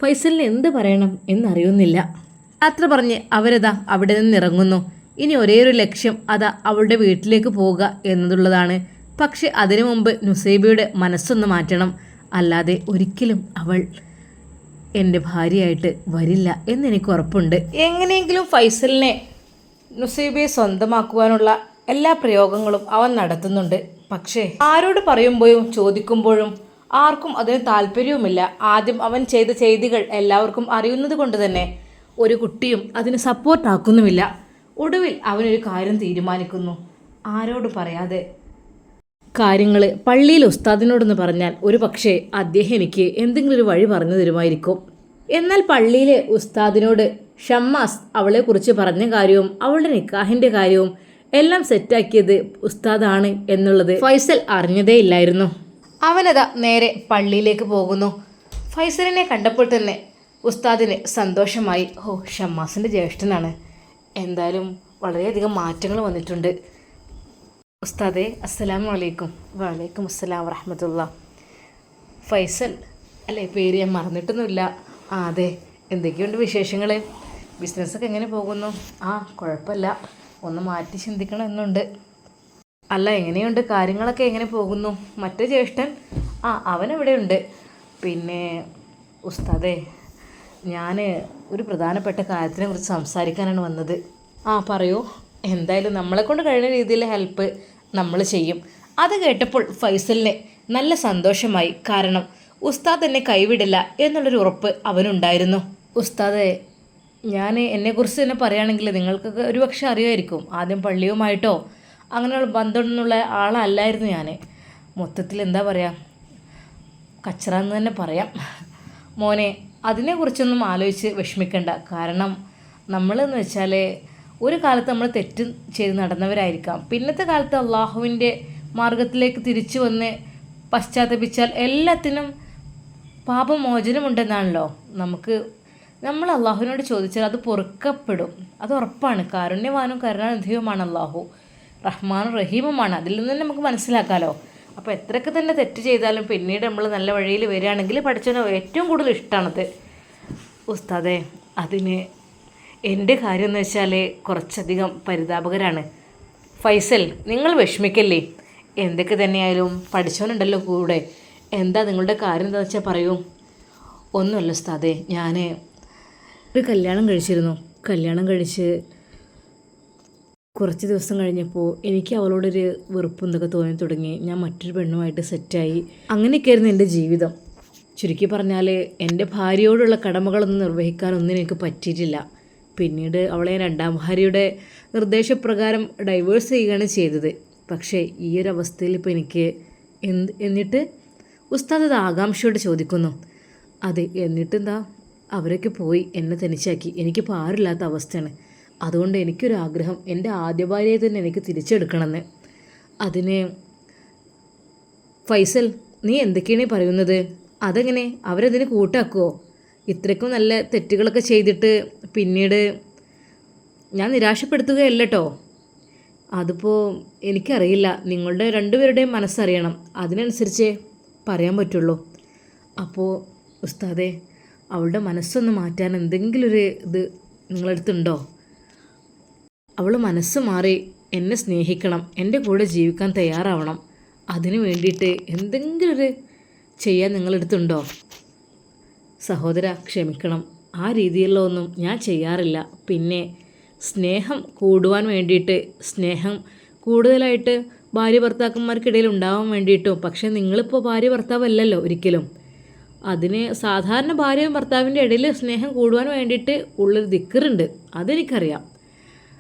ഫൈസലിന് എന്ത് പറയണം എന്നറിയുന്നില്ല. അത്ര പറഞ്ഞ് അവരതാ അവിടെ നിന്ന് ഇറങ്ങുന്നു ഇനി ഒരേ ഒരു ലക്ഷ്യം അതാ അവളുടെ വീട്ടിലേക്ക് പോവുക എന്നതുള്ളതാണ്. പക്ഷെ അതിനു മുമ്പ് നുസൈബയുടെ മനസ്സൊന്ന് മാറ്റണം. അല്ലാതെ ഒരിക്കലും അവൾ എന്റെ ഭാര്യയായിട്ട് വരില്ല എന്നെനിക്ക് ഉറപ്പുണ്ട്. എങ്ങനെയെങ്കിലും ഫൈസലിനെ നുസൈബയെ സ്വന്തമാക്കുവാനുള്ള എല്ലാ പ്രയോഗങ്ങളും അവൻ നടത്തുന്നുണ്ട്. പക്ഷേ ആരോട് പറയുമ്പോഴും ചോദിക്കുമ്പോഴും ആർക്കും അതിന് താല്പര്യവുമില്ല. ആദ്യം അവൻ ചെയ്ത ചെയ്തികൾ എല്ലാവർക്കും അറിയുന്നത് കൊണ്ട് തന്നെ ഒരു കുട്ടിയും അതിന് സപ്പോർട്ടാക്കുന്നുമില്ല ഒടുവിൽ അവനൊരു കാര്യം തീരുമാനിക്കുന്നു. ആരോട് പറയാതെ. കാര്യങ്ങൾ പള്ളിയിൽ ഉസ്താദിനോടൊന്ന് പറഞ്ഞാൽ ഒരു പക്ഷേ അദ്ദേഹം എനിക്ക് എന്തെങ്കിലും ഒരു വഴി പറഞ്ഞു തരുമായിരിക്കും. എന്നാൽ പള്ളിയിലെ ഉസ്താദിനോട് ഷമ്മാസ് അവളെക്കുറിച്ച് പറഞ്ഞ കാര്യവും അവളുടെ നിക്കാഹിന്റെ കാര്യവും എല്ലാം സെറ്റാക്കിയത് ഉസ്താദാണ് എന്നുള്ളത് ഫൈസൽ അറിഞ്ഞതേ ഇല്ലായിരുന്നു അവനതാ നേരെ പള്ളിയിലേക്ക് പോകുന്നു. ഫൈസലിനെ കണ്ടപ്പോൾ തന്നെ ഉസ്താദിന് സന്തോഷമായി ഓ ഷമ്മാസിന്റെ ജ്യേഷ്ഠനാണ്. എന്തായാലും വളരെയധികം മാറ്റങ്ങൾ വന്നിട്ടുണ്ട്. ഉസ്താദെ അസ്സലാമു അലൈക്കും. വലൈക്കും അസ്സലാം വറഹമത്തുള്ള. ഫൈസൽ അല്ലേ പേര് ഞാൻ മറന്നിട്ടൊന്നുമില്ല. ആ അതെ എന്തൊക്കെയുണ്ട് വിശേഷങ്ങൾ ബിസിനസ്സൊക്കെ എങ്ങനെ പോകുന്നു? ആ കുഴപ്പമില്ല. ഒന്ന് മാറ്റി ചിന്തിക്കണം എന്നുണ്ട്. അല്ല എങ്ങനെയുണ്ട്? കാര്യങ്ങളൊക്കെ എങ്ങനെ പോകുന്നു? മറ്റേ ജ്യേഷ്ഠൻ? ആ അവൻ ഉണ്ട് പിന്നെ ഉസ്താദേ ഞാൻ ഒരു പ്രധാനപ്പെട്ട കാര്യത്തിനെ കുറിച്ച് സംസാരിക്കാനാണ് വന്നത്. ആ പറയൂ. എന്തായാലും നമ്മളെ കൊണ്ട് കഴിയുന്ന രീതിയിൽ ഹെൽപ്പ് നമ്മൾ ചെയ്യും. അത് കേട്ടപ്പോൾ ഫൈസലിനെ നല്ല സന്തോഷമായി. കാരണം ഉസ്താദ് എന്നെ കൈവിടില്ല എന്നുള്ളൊരു ഉറപ്പ് അവനുണ്ടായിരുന്നു. ഉസ്താദെ ഞാൻ എന്നെക്കുറിച്ച് തന്നെ പറയുകയാണെങ്കിൽ നിങ്ങൾക്കൊക്കെ ഒരുപക്ഷെ അറിയുമായിരിക്കും. ആദ്യം പള്ളിയുമായിട്ടോ അങ്ങനെയുള്ള ബന്ധമൊന്നുള്ള ആളല്ലായിരുന്നു ഞാൻ മൊത്തത്തിൽ എന്താ പറയുക കച്ചറ എന്ന് തന്നെ പറയാം. മോനെ അതിനെക്കുറിച്ചൊന്നും ആലോചിച്ച് വിഷമിക്കേണ്ട. കാരണം നമ്മളെന്ന് വെച്ചാൽ ഒരു കാലത്ത് നമ്മൾ തെറ്റ് ചെയ്ത് നടന്നവരായിരിക്കാം. പിന്നത്തെ കാലത്ത് അള്ളാഹുവിന്റെ മാർഗത്തിലേക്ക് തിരിച്ചു വന്ന് പശ്ചാത്തപിച്ചാൽ എല്ലാത്തിനും പാപമോചനമുണ്ടെന്നാണല്ലോ. നമുക്ക് നമ്മൾ അള്ളാഹുവിനോട് ചോദിച്ചാൽ അത് പൊറുക്കപ്പെടും. അത് ഉറപ്പാണ്. കാരുണ്യവാനും കരുണാനിധിയുമാണ് അള്ളാഹു. റഹ്മാനും റഹീമുമാണ്. അതിൽ നിന്ന് നമുക്ക് മനസ്സിലാക്കാമല്ലോ അപ്പോൾ എത്രയൊക്കെ തന്നെ തെറ്റ് ചെയ്താലും പിന്നീട് നമ്മൾ നല്ല വഴിയിൽ വരികയാണെങ്കിൽ പഠിച്ചവന് ഏറ്റവും കൂടുതൽ ഇഷ്ടമാണത്. ഉസ്താദെ അതിന് എന്റെ കാര്യം എന്ന് വെച്ചാൽ കുറച്ചധികം പരിതാപകരാണ്. ഫൈസൽ നിങ്ങൾ വിഷമിക്കല്ലേ? എന്തൊക്കെ തന്നെയായാലും പഠിച്ചവനുണ്ടല്ലോ കൂടെ. എന്താ നിങ്ങളുടെ കാര്യം എന്താണെന്ന് വെച്ചാൽ പറയൂ. ഒന്നുമല്ല ഉസ്താദെ ഞാൻ ഒരു കല്യാണം കഴിച്ചിരുന്നു. കല്യാണം കഴിച്ച് കുറച്ച് ദിവസം കഴിഞ്ഞപ്പോൾ എനിക്ക് അവളോടൊരു വെറുപ്പും ഇതൊക്കെ തോന്നി തുടങ്ങി. ഞാൻ മറ്റൊരു പെണ്ണുമായിട്ട് സെറ്റായി. അങ്ങനെയൊക്കെയായിരുന്നു എന്റെ ജീവിതം. ചുരുക്കി പറഞ്ഞാൽ എന്റെ ഭാര്യയോടുള്ള കടമകളൊന്നും നിർവഹിക്കാനൊന്നും എനിക്ക് പറ്റിയിട്ടില്ല. പിന്നീട് അവളെ രണ്ടാം ഭാര്യയുടെ നിർദ്ദേശപ്രകാരം ഡൈവേഴ്സ് ചെയ്യുകയാണ് ചെയ്തത്. പക്ഷേ ഈ ഒരു അവസ്ഥയിൽ ഇപ്പോൾ എനിക്ക് എന്ത് എന്നിട്ട് ഉസ്താദ് അത് ആകാംക്ഷയോട് ചോദിക്കുന്നു. അതെ എന്നിട്ടെന്താ? അവരൊക്കെ പോയി എന്നെ തനിച്ചാക്കി. എനിക്കിപ്പോൾ ആരില്ലാത്ത അവസ്ഥയാണ്. അതുകൊണ്ട് എനിക്കൊരു ആഗ്രഹം എന്റെ ആദ്യ ഭാര്യയെ തന്നെ എനിക്ക് തിരിച്ചെടുക്കണമെന്ന്. അതിന് ഫൈസൽ നീ എന്തൊക്കെയാണ് പറയുന്നത്? അതെങ്ങനെ? അവരതിന് കൂട്ടാക്കുമോ ഇത്രയ്ക്കും നല്ല തെറ്റുകളൊക്കെ ചെയ്തിട്ട് പിന്നീട് ഞാൻ നിരാശപ്പെടുത്തുകയല്ല കേട്ടോ അതിപ്പോൾ എനിക്കറിയില്ല. നിങ്ങളുടെ രണ്ടുപേരുടെയും മനസ്സറിയണം. അതിനനുസരിച്ചേ പറയാൻ പറ്റുള്ളൂ. അപ്പോൾ ഉസ്താദെ അവളുടെ മനസ്സൊന്ന് മാറ്റാൻ എന്തെങ്കിലും ഒരു ഇത് നിങ്ങളടുത്തുണ്ടോ? അവൾ മനസ്സ് മാറി എന്നെ സ്നേഹിക്കണം എന്റെ കൂടെ ജീവിക്കാൻ തയ്യാറാവണം. അതിനു വേണ്ടിയിട്ട് എന്തെങ്കിലും ഒരു ചെയ്യാൻ നിങ്ങളെടുത്തുണ്ടോ? സഹോദര ക്ഷമിക്കണം. ആ രീതിയിലുള്ള ഒന്നും ഞാൻ ചെയ്യാറില്ല. പിന്നെ സ്നേഹം കൂടുവാൻ വേണ്ടിയിട്ട് സ്നേഹം കൂടുതലായിട്ട് ഭാര്യ ഭർത്താക്കന്മാർക്കിടയിൽ ഉണ്ടാവാൻ വേണ്ടിയിട്ടും. പക്ഷേ നിങ്ങളിപ്പോൾ ഭാര്യ ഭർത്താവല്ലല്ലോ ഒരിക്കലും. അതിന് സാധാരണ ഭാര്യയും ഭർത്താവിന്റെ ഇടയിൽ സ്നേഹം കൂടുവാൻ വേണ്ടിയിട്ട് ഉള്ളൊരു ദിക്കറുണ്ട്. അതെനിക്കറിയാം.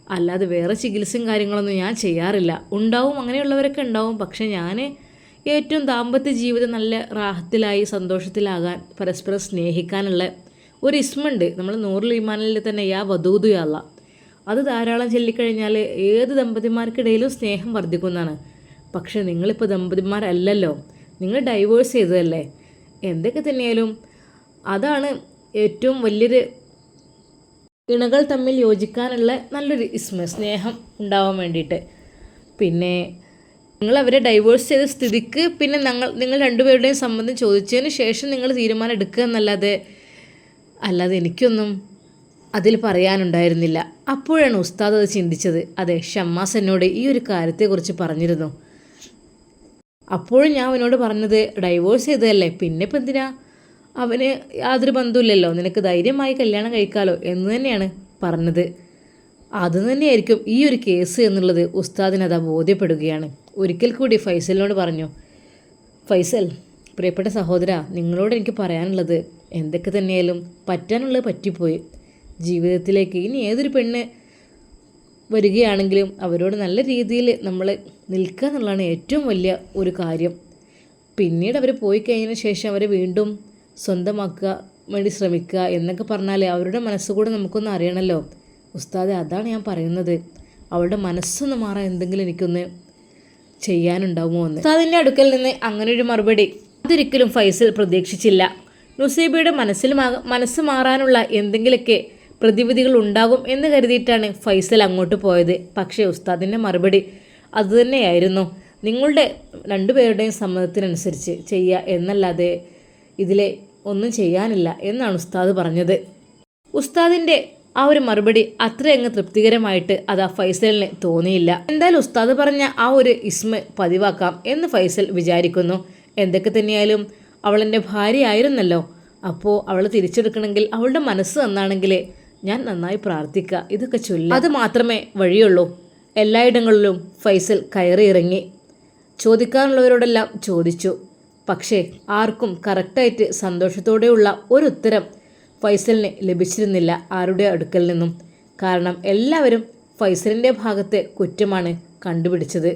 അല്ലാതെ വേറെ ചികിത്സയും കാര്യങ്ങളൊന്നും ഞാൻ ചെയ്യാറില്ല. ഉണ്ടാവും അങ്ങനെയുള്ളവരൊക്കെ ഉണ്ടാവും. പക്ഷെ ഞാൻ ഏറ്റവും ദാമ്പത്യ ജീവിതം നല്ല റാഹത്തിലായി സന്തോഷത്തിലാകാൻ പരസ്പരം സ്നേഹിക്കാനുള്ള ഒരു ഇസ്മുണ്ട്. നമ്മൾ നൂറിൽ ഈമാനിൽ തന്നെ യാ വധൂതുയാള അത് ധാരാളം ചൊല്ലിക്കഴിഞ്ഞാൽ ഏത് ദമ്പതിമാർക്കിടയിലും സ്നേഹം വർദ്ധിക്കുന്നതാണ്. പക്ഷെ നിങ്ങളിപ്പോൾ ദമ്പതിമാരല്ലല്ലോ. നിങ്ങൾ ഡൈവേഴ്സ് ചെയ്തതല്ലേ? എന്തൊക്കെ തന്നെയാലും അതാണ് ഏറ്റവും വലിയൊരു ഇണകൾ തമ്മിൽ യോജിക്കാനുള്ള നല്ലൊരു ഇസ്മ സ്നേഹം ഉണ്ടാവാൻ വേണ്ടിയിട്ട്. പിന്നെ നിങ്ങൾ അവരെ ഡൈവേഴ്സ് ചെയ്ത സ്ഥിതിക്ക് പിന്നെ ഞങ്ങൾ നിങ്ങൾ രണ്ടുപേരുടെയും സംബന്ധം ചോദിച്ചതിന് ശേഷം നിങ്ങൾ തീരുമാനം എടുക്കുക എന്നല്ലാതെ അല്ലാതെ എനിക്കൊന്നും അതിൽ പറയാനുണ്ടായിരുന്നില്ല. അപ്പോഴാണ് ഉസ്താദ് അത് ചിന്തിച്ചത്. അതെ ഷമ്മാസ് എന്നോട് ഈ ഒരു കാര്യത്തെക്കുറിച്ച് പറഞ്ഞിരുന്നു. അപ്പോഴും ഞാൻ അവനോട് പറഞ്ഞത് ഡൈവോഴ്സ് ചെയ്തതല്ലേ? പിന്നെ ഇപ്പം എന്തിനാ? അവന് യാതൊരു ബന്ധമില്ലല്ലോ നിനക്ക് ധൈര്യമായി കല്യാണം കഴിക്കാലോ എന്ന് തന്നെയാണ് പറഞ്ഞത്. അത് തന്നെയായിരിക്കും ഈ ഒരു കേസ് എന്നുള്ളത് ഉസ്താദിനത് ബോധ്യപ്പെടുകയാണ്. ഒരിക്കൽ കൂടി ഫൈസലിനോട് പറഞ്ഞു ഫൈസൽ പ്രിയപ്പെട്ട സഹോദര നിങ്ങളോട് എനിക്ക് പറയാനുള്ളത് എന്തൊക്കെ തന്നെയായാലും പറ്റാനുള്ളത് പറ്റിപ്പോയി. ജീവിതത്തിലേക്ക് ഇനി ഏതൊരു പെണ്ണ് വരികയാണെങ്കിലും അവരോട് നല്ല രീതിയിൽ നമ്മൾ നിൽക്കുക എന്നുള്ളതാണ് ഏറ്റവും വലിയ ഒരു കാര്യം. പിന്നീട് അവർ പോയി കഴിഞ്ഞതിന് ശേഷം അവരെ വീണ്ടും സ്വന്തമാക്കുക വേണ്ടി ശ്രമിക്കുക എന്നൊക്കെ പറഞ്ഞാൽ അവരുടെ മനസ്സുകൂടെ നമുക്കൊന്ന് അറിയണമല്ലോ ഉസ്താദ് അതാണ് ഞാൻ പറയുന്നത്. അവളുടെ മനസ്സൊന്ന് മാറാൻ എന്തെങ്കിലും എനിക്കൊന്ന് ചെയ്യാനുണ്ടാവുമോ എന്ന്. ഉസ്താദിന്റെ അടുക്കൽ നിന്ന് അങ്ങനെ ഒരു മറുപടി. അതൊരിക്കലും ഫൈസൽ പ്രതീക്ഷിച്ചില്ല. നുസൈബയുടെ മനസ്സിൽ മനസ്സ് മാറാനുള്ള എന്തെങ്കിലുമൊക്കെ പ്രതിവിധികൾ ഉണ്ടാകും എന്ന് കരുതിയിട്ടാണ് ഫൈസൽ അങ്ങോട്ട് പോയത്. പക്ഷേ ഉസ്താദിന്റെ മറുപടി അതുതന്നെയായിരുന്നു നിങ്ങളുടെ രണ്ടുപേരുടെയും സമ്മതത്തിനനുസരിച്ച് ചെയ്യുക എന്നല്ലാതെ ഇതിലെ ഒന്നും ചെയ്യാനില്ല എന്നാണ് ഉസ്താദ് പറഞ്ഞത്. ഉസ്താദിന്റെ ആ ഒരു മറുപടി അത്രയങ്ങ് തൃപ്തികരമായിട്ട് അത് ആ ഫൈസലിന് തോന്നിയില്ല. എന്തായാലും ഉസ്താദ് പറഞ്ഞ ആ ഒരു ഇസ്മ പതിവാക്കാം എന്ന് ഫൈസൽ വിചാരിക്കുന്നു. എന്തൊക്കെ തന്നെയായാലും അവളെന്റെ ഭാര്യയായിരുന്നല്ലോ. അപ്പോൾ അവൾ തിരിച്ചെടുക്കണമെങ്കിൽ അവളുടെ മനസ്സ് നന്നാണെങ്കിൽ ഞാൻ നന്നായി പ്രാർത്ഥിക്കുക. ഇതൊക്കെ ചൊല്ലി. അത് മാത്രമേ വഴിയുള്ളൂ. എല്ലായിടങ്ങളിലും ഫൈസൽ കയറി ഇറങ്ങി ചോദിക്കാനുള്ളവരോടെല്ലാം ചോദിച്ചു. പക്ഷേ ആർക്കും കറക്റ്റായിട്ട് സന്തോഷത്തോടെയുള്ള ഒരു ഉത്തരം ഫൈസലിന് ലഭിച്ചിരുന്നില്ല ആരുടെ അടുക്കൽ നിന്നും. കാരണം എല്ലാവരും ഫൈസലിന്റെ ഭാഗത്തെ കുറ്റമാണ് കണ്ടുപിടിച്ചത്.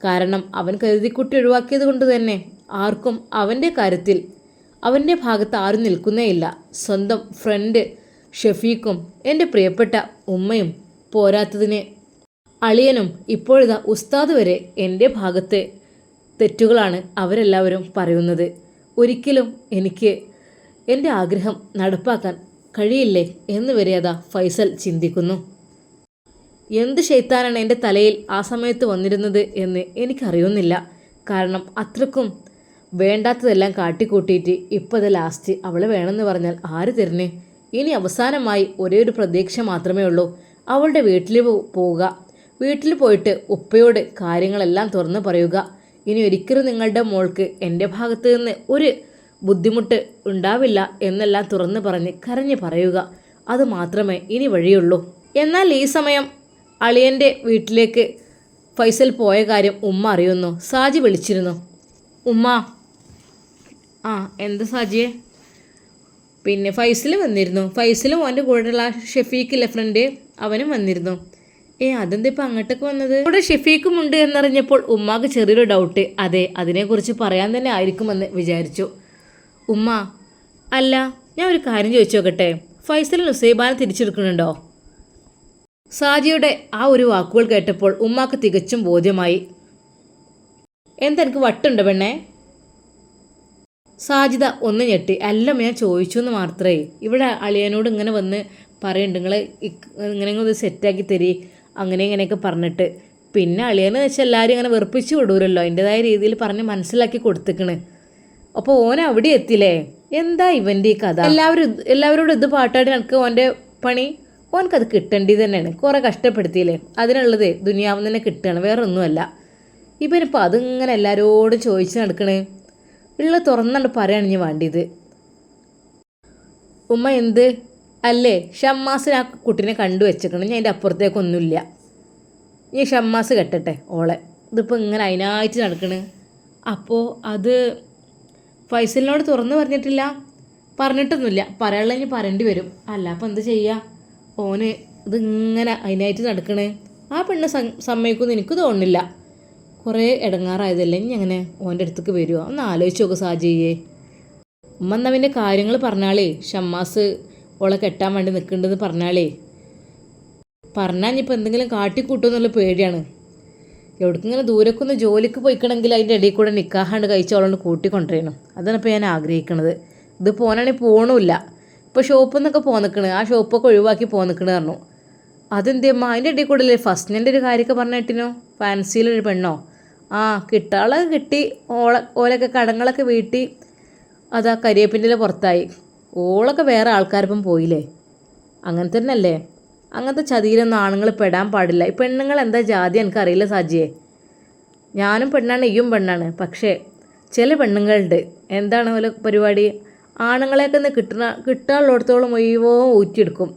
കാരണം അവൻ കരുതിക്കുട്ടി ഒഴിവാക്കിയത് കൊണ്ട് തന്നെ ആർക്കും അവന്റെ കാര്യത്തിൽ അവന്റെ ഭാഗത്ത് ആരും നിൽക്കുന്നേ ഇല്ല സ്വന്തം ഫ്രണ്ട് ഷഫീഖും എന്റെ പ്രിയപ്പെട്ട ഉമ്മയും പോരാത്തതിന് അളിയനും ഇപ്പോഴിതാ ഉസ്താദ് വരെ എന്റെ ഭാഗത്തെ തെറ്റുകളാണ് അവരെല്ലാവരും പറയുന്നത്. ഒരിക്കലും എനിക്ക് എന്റെ ആഗ്രഹം നടപ്പാക്കാൻ കഴിയില്ലേ എന്ന് വരെ അതാ ഫൈസൽ ചിന്തിക്കുന്നു. എന്ത് ശൈത്താനാണ് എന്റെ തലയിൽ ആ സമയത്ത് വന്നിരുന്നത് എന്ന് എനിക്കറിയുന്നില്ല. കാരണം അത്രക്കും വേണ്ടാത്തതെല്ലാം കാട്ടിക്കൂട്ടിയിട്ട് ഇപ്പോൾ അത് ലാസ്റ്റ് അവളെ വേണമെന്ന് പറഞ്ഞാൽ ആര് തരുന്നേ? ഇനി അവസാനമായി ഒരേ ഒരു പ്രതീക്ഷ മാത്രമേ ഉള്ളൂ. അവളുടെ വീട്ടിൽ പോവുക. വീട്ടിൽ പോയിട്ട് ഉപ്പയോട് കാര്യങ്ങളെല്ലാം തുറന്നു പറയുക. ഇനി ഒരിക്കലും നിങ്ങളുടെ മോൾക്ക് എന്റെ ഭാഗത്ത് നിന്ന് ഒരു ബുദ്ധിമുട്ട് ഉണ്ടാവില്ല എന്നെല്ലാം തുറന്നു പറഞ്ഞ് കരഞ്ഞ് പറയുക. അത് മാത്രമേ ഇനി വഴിയുള്ളൂ. എന്നാൽ ഈ സമയം അളിയന്റെ വീട്ടിലേക്ക് ഫൈസൽ പോയ കാര്യം ഉമ്മ അറിയുന്നു. സാജി വിളിച്ചിരുന്നു. ഉമ്മ. ആ എന്ത് സാജിയെ? പിന്നെ ഫൈസൽ വന്നിരുന്നു. ഫൈസലും അവന്റെ കൂടെയുള്ള ഷെഫീഖിലെ ഫ്രണ്ട് അവനും വന്നിരുന്നു. ഏ അതെന്താ ഇപ്പം അങ്ങോട്ടൊക്കെ വന്നത്? ഇവിടെ ഷെഫീഖും ഉണ്ട് എന്നറിഞ്ഞപ്പോൾ ഉമ്മാക്ക് ചെറിയൊരു ഡൗട്ട് അതെ അതിനെക്കുറിച്ച് പറയാൻ തന്നെ ആയിരിക്കുമെന്ന് വിചാരിച്ചു. ഉമ്മ അല്ല ഞാൻ ഒരു കാര്യം ചോദിച്ചു നോക്കട്ടെ? ഫൈസൽ നുസൈബാനെ തിരിച്ചെടുക്കുന്നുണ്ടോ? സാജിയുടെ ആ ഒരു വാക്കുകൾ കേട്ടപ്പോൾ ഉമ്മാക്ക് തികച്ചും ബോധ്യമായി. എന്തെനിക്ക് വട്ടുണ്ട് പെണ്ണേ? സാജിത ഒന്ന് ഞെട്ടി. എല്ലാം ഞാൻ ചോദിച്ചു എന്ന് മാത്രമേ. ഇവിടെ അളിയനോട് ഇങ്ങനെ വന്ന് പറയുന്നുണ്ട് നിങ്ങൾ ഇങ്ങനെ ഒന്ന് സെറ്റാക്കി തരി. അങ്ങനെ ഇങ്ങനെയൊക്കെ പറഞ്ഞിട്ട്. പിന്നെ അളിയെന്ന് വെച്ചാൽ എല്ലാവരും ഇങ്ങനെ വെറുപ്പിച്ച് വിടൂരല്ലോ അതിന്റെതായ രീതിയിൽ പറഞ്ഞ് മനസ്സിലാക്കി കൊടുത്തിക്കണ്. അപ്പോൾ ഓൻ അവിടെ എത്തില്ലേ? എന്താ ഇവന്റെ ഈ കഥ? എല്ലാവരും എല്ലാവരോടും ഇത് പാട്ടാടി നടക്കുക ഓന്റെ പണി? ഓനക്കത് കിട്ടേണ്ടി തന്നെയാണ്. കുറേ കഷ്ടപ്പെടുത്തിയില്ലേ? അതിനുള്ളത് ദുനിയാവ് തന്നെ കിട്ടുകയാണ്. വേറെ ഒന്നുമല്ല ഇവനിപ്പോൾ അതിങ്ങനെ എല്ലാവരോടും ചോദിച്ച് നടക്കണേ. ഉള്ള തുറന്നുകൊണ്ട് പറയാണ് ഞാൻ വേണ്ടിയത്. ഉമ്മ എന്ത്? അല്ലേ? ഷമ്മാസിന് ആ കുട്ടീനെ കണ്ടു വെച്ചേക്കണം ഞാൻ അതിന്റെ അപ്പുറത്തേക്കൊന്നുമില്ല. ഈ ഷമ്മാസ് കെട്ടട്ടെ ഓളെ. ഇതിപ്പോൾ ഇങ്ങനെ അതിനായിട്ട് നടക്കണ്. അപ്പോൾ അത് ഫൈസലിനോട് തുറന്നു പറഞ്ഞിട്ടില്ല? പറഞ്ഞിട്ടൊന്നുമില്ല. പറയാനുള്ള ഇനി പറയേണ്ടി വരും. അല്ല അപ്പോൾ എന്ത് ചെയ്യുക ഓന് ഇതിങ്ങനെ അതിനായിട്ട് നടക്കണേ. ആ പെണ്ണ് സമ്മതിക്കുമെന്ന് എനിക്ക് തോന്നുന്നില്ല. കുറേ ഇടങ്ങാറായതല്ലേ? ഇനി അങ്ങനെ ഓന്റെ അടുത്തേക്ക് വരുമോ ഒന്ന് ആലോചിച്ച് നോക്കുക സാജിയെ. ഉമ്മ കാര്യങ്ങൾ പറഞ്ഞാളേ? ഷമ്മാസ് ഓളെ കെട്ടാൻ വേണ്ടി നിൽക്കേണ്ടതെന്ന് പറഞ്ഞാലേ. പറഞ്ഞാൽ ഇനിയിപ്പോൾ എന്തെങ്കിലും കാട്ടിക്കൂട്ടുമെന്നുള്ള പേടിയാണ്. എവിടേക്കിങ്ങനെ ദൂരക്കൊന്ന് ജോലിക്ക് പോയിക്കണമെങ്കിൽ അതിന്റെ ഇടയിൽ കൂടെ നിൽക്കാണ്ട് കഴിച്ചോളോണ്ട് കൂട്ടിക്കൊണ്ടിരണം അതാണ് ഇപ്പോൾ ഞാൻ ആഗ്രഹിക്കുന്നത് ഇത് പോകാനാണെങ്കിൽ പോകണമില്ല ഇപ്പോൾ ഷോപ്പിൽ നിന്നൊക്കെ പോകാൻ പോന്നിക്കണ് ആ ഷോപ്പൊക്കെ ഒഴിവാക്കി പോകാൻ പോന്നിക്കണ് പറഞ്ഞു. അതെന്തേമ്മ അതിന്റെ ഇടയിൽ കൂടെ അല്ലേ? ഫസ്റ്റിന്റെ ഒരു കാര്യമൊക്കെ പറഞ്ഞ കേട്ടിനോ? ഫാൻസിയിലൊരു പെണ്ണോ? ആ കിട്ടാളൊക്കെ കിട്ടി. ഓള ഓലൊക്കെ കടങ്ങളൊക്കെ വീട്ടി. അതാ കരിയേപ്പിന്റെ പുറത്തായി. ഓളൊക്കെ വേറെ ആൾക്കാരൊപ്പം പോയില്ലേ? അങ്ങനെ തന്നെയല്ലേ? അങ്ങനത്തെ ചതിയിലൊന്നും ആണുങ്ങൾ പെടാൻ പാടില്ല. ഈ പെണ്ണുങ്ങൾ എന്താ ജാതി എനിക്കറിയില്ല സാജിയെ. ഞാനും പെണ്ണാണ് ഈയും പെണ്ണാണ്. പക്ഷേ ചില പെണ്ണുങ്ങളുണ്ട്. എന്താണ് പോലെ പരിപാടി? ആണുങ്ങളെയൊക്കെ ഒന്ന് കിട്ടണ കിട്ടാനുള്ളിടത്തോളം മുഴുവൻ ഊറ്റിയെടുക്കും.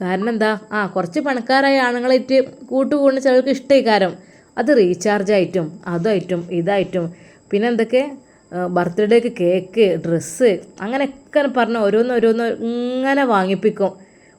കാരണം എന്താ? ആ കുറച്ച് പണക്കാരായ ആണുങ്ങളായിട്ട് കൂട്ടുകൂടുന്ന ചിലർക്ക് ഇഷ്ടീകാരം അത് റീചാർജ് ആയിട്ടും അതായിട്ടും ഇതായിട്ടും. പിന്നെ എന്തൊക്കെ? ബർത്ത്ഡേക്ക് കേക്ക് ഡ്രസ്സ് അങ്ങനെയൊക്കെ പറഞ്ഞ് ഓരോന്ന് ഓരോന്ന് ഇങ്ങനെ വാങ്ങിപ്പിക്കും.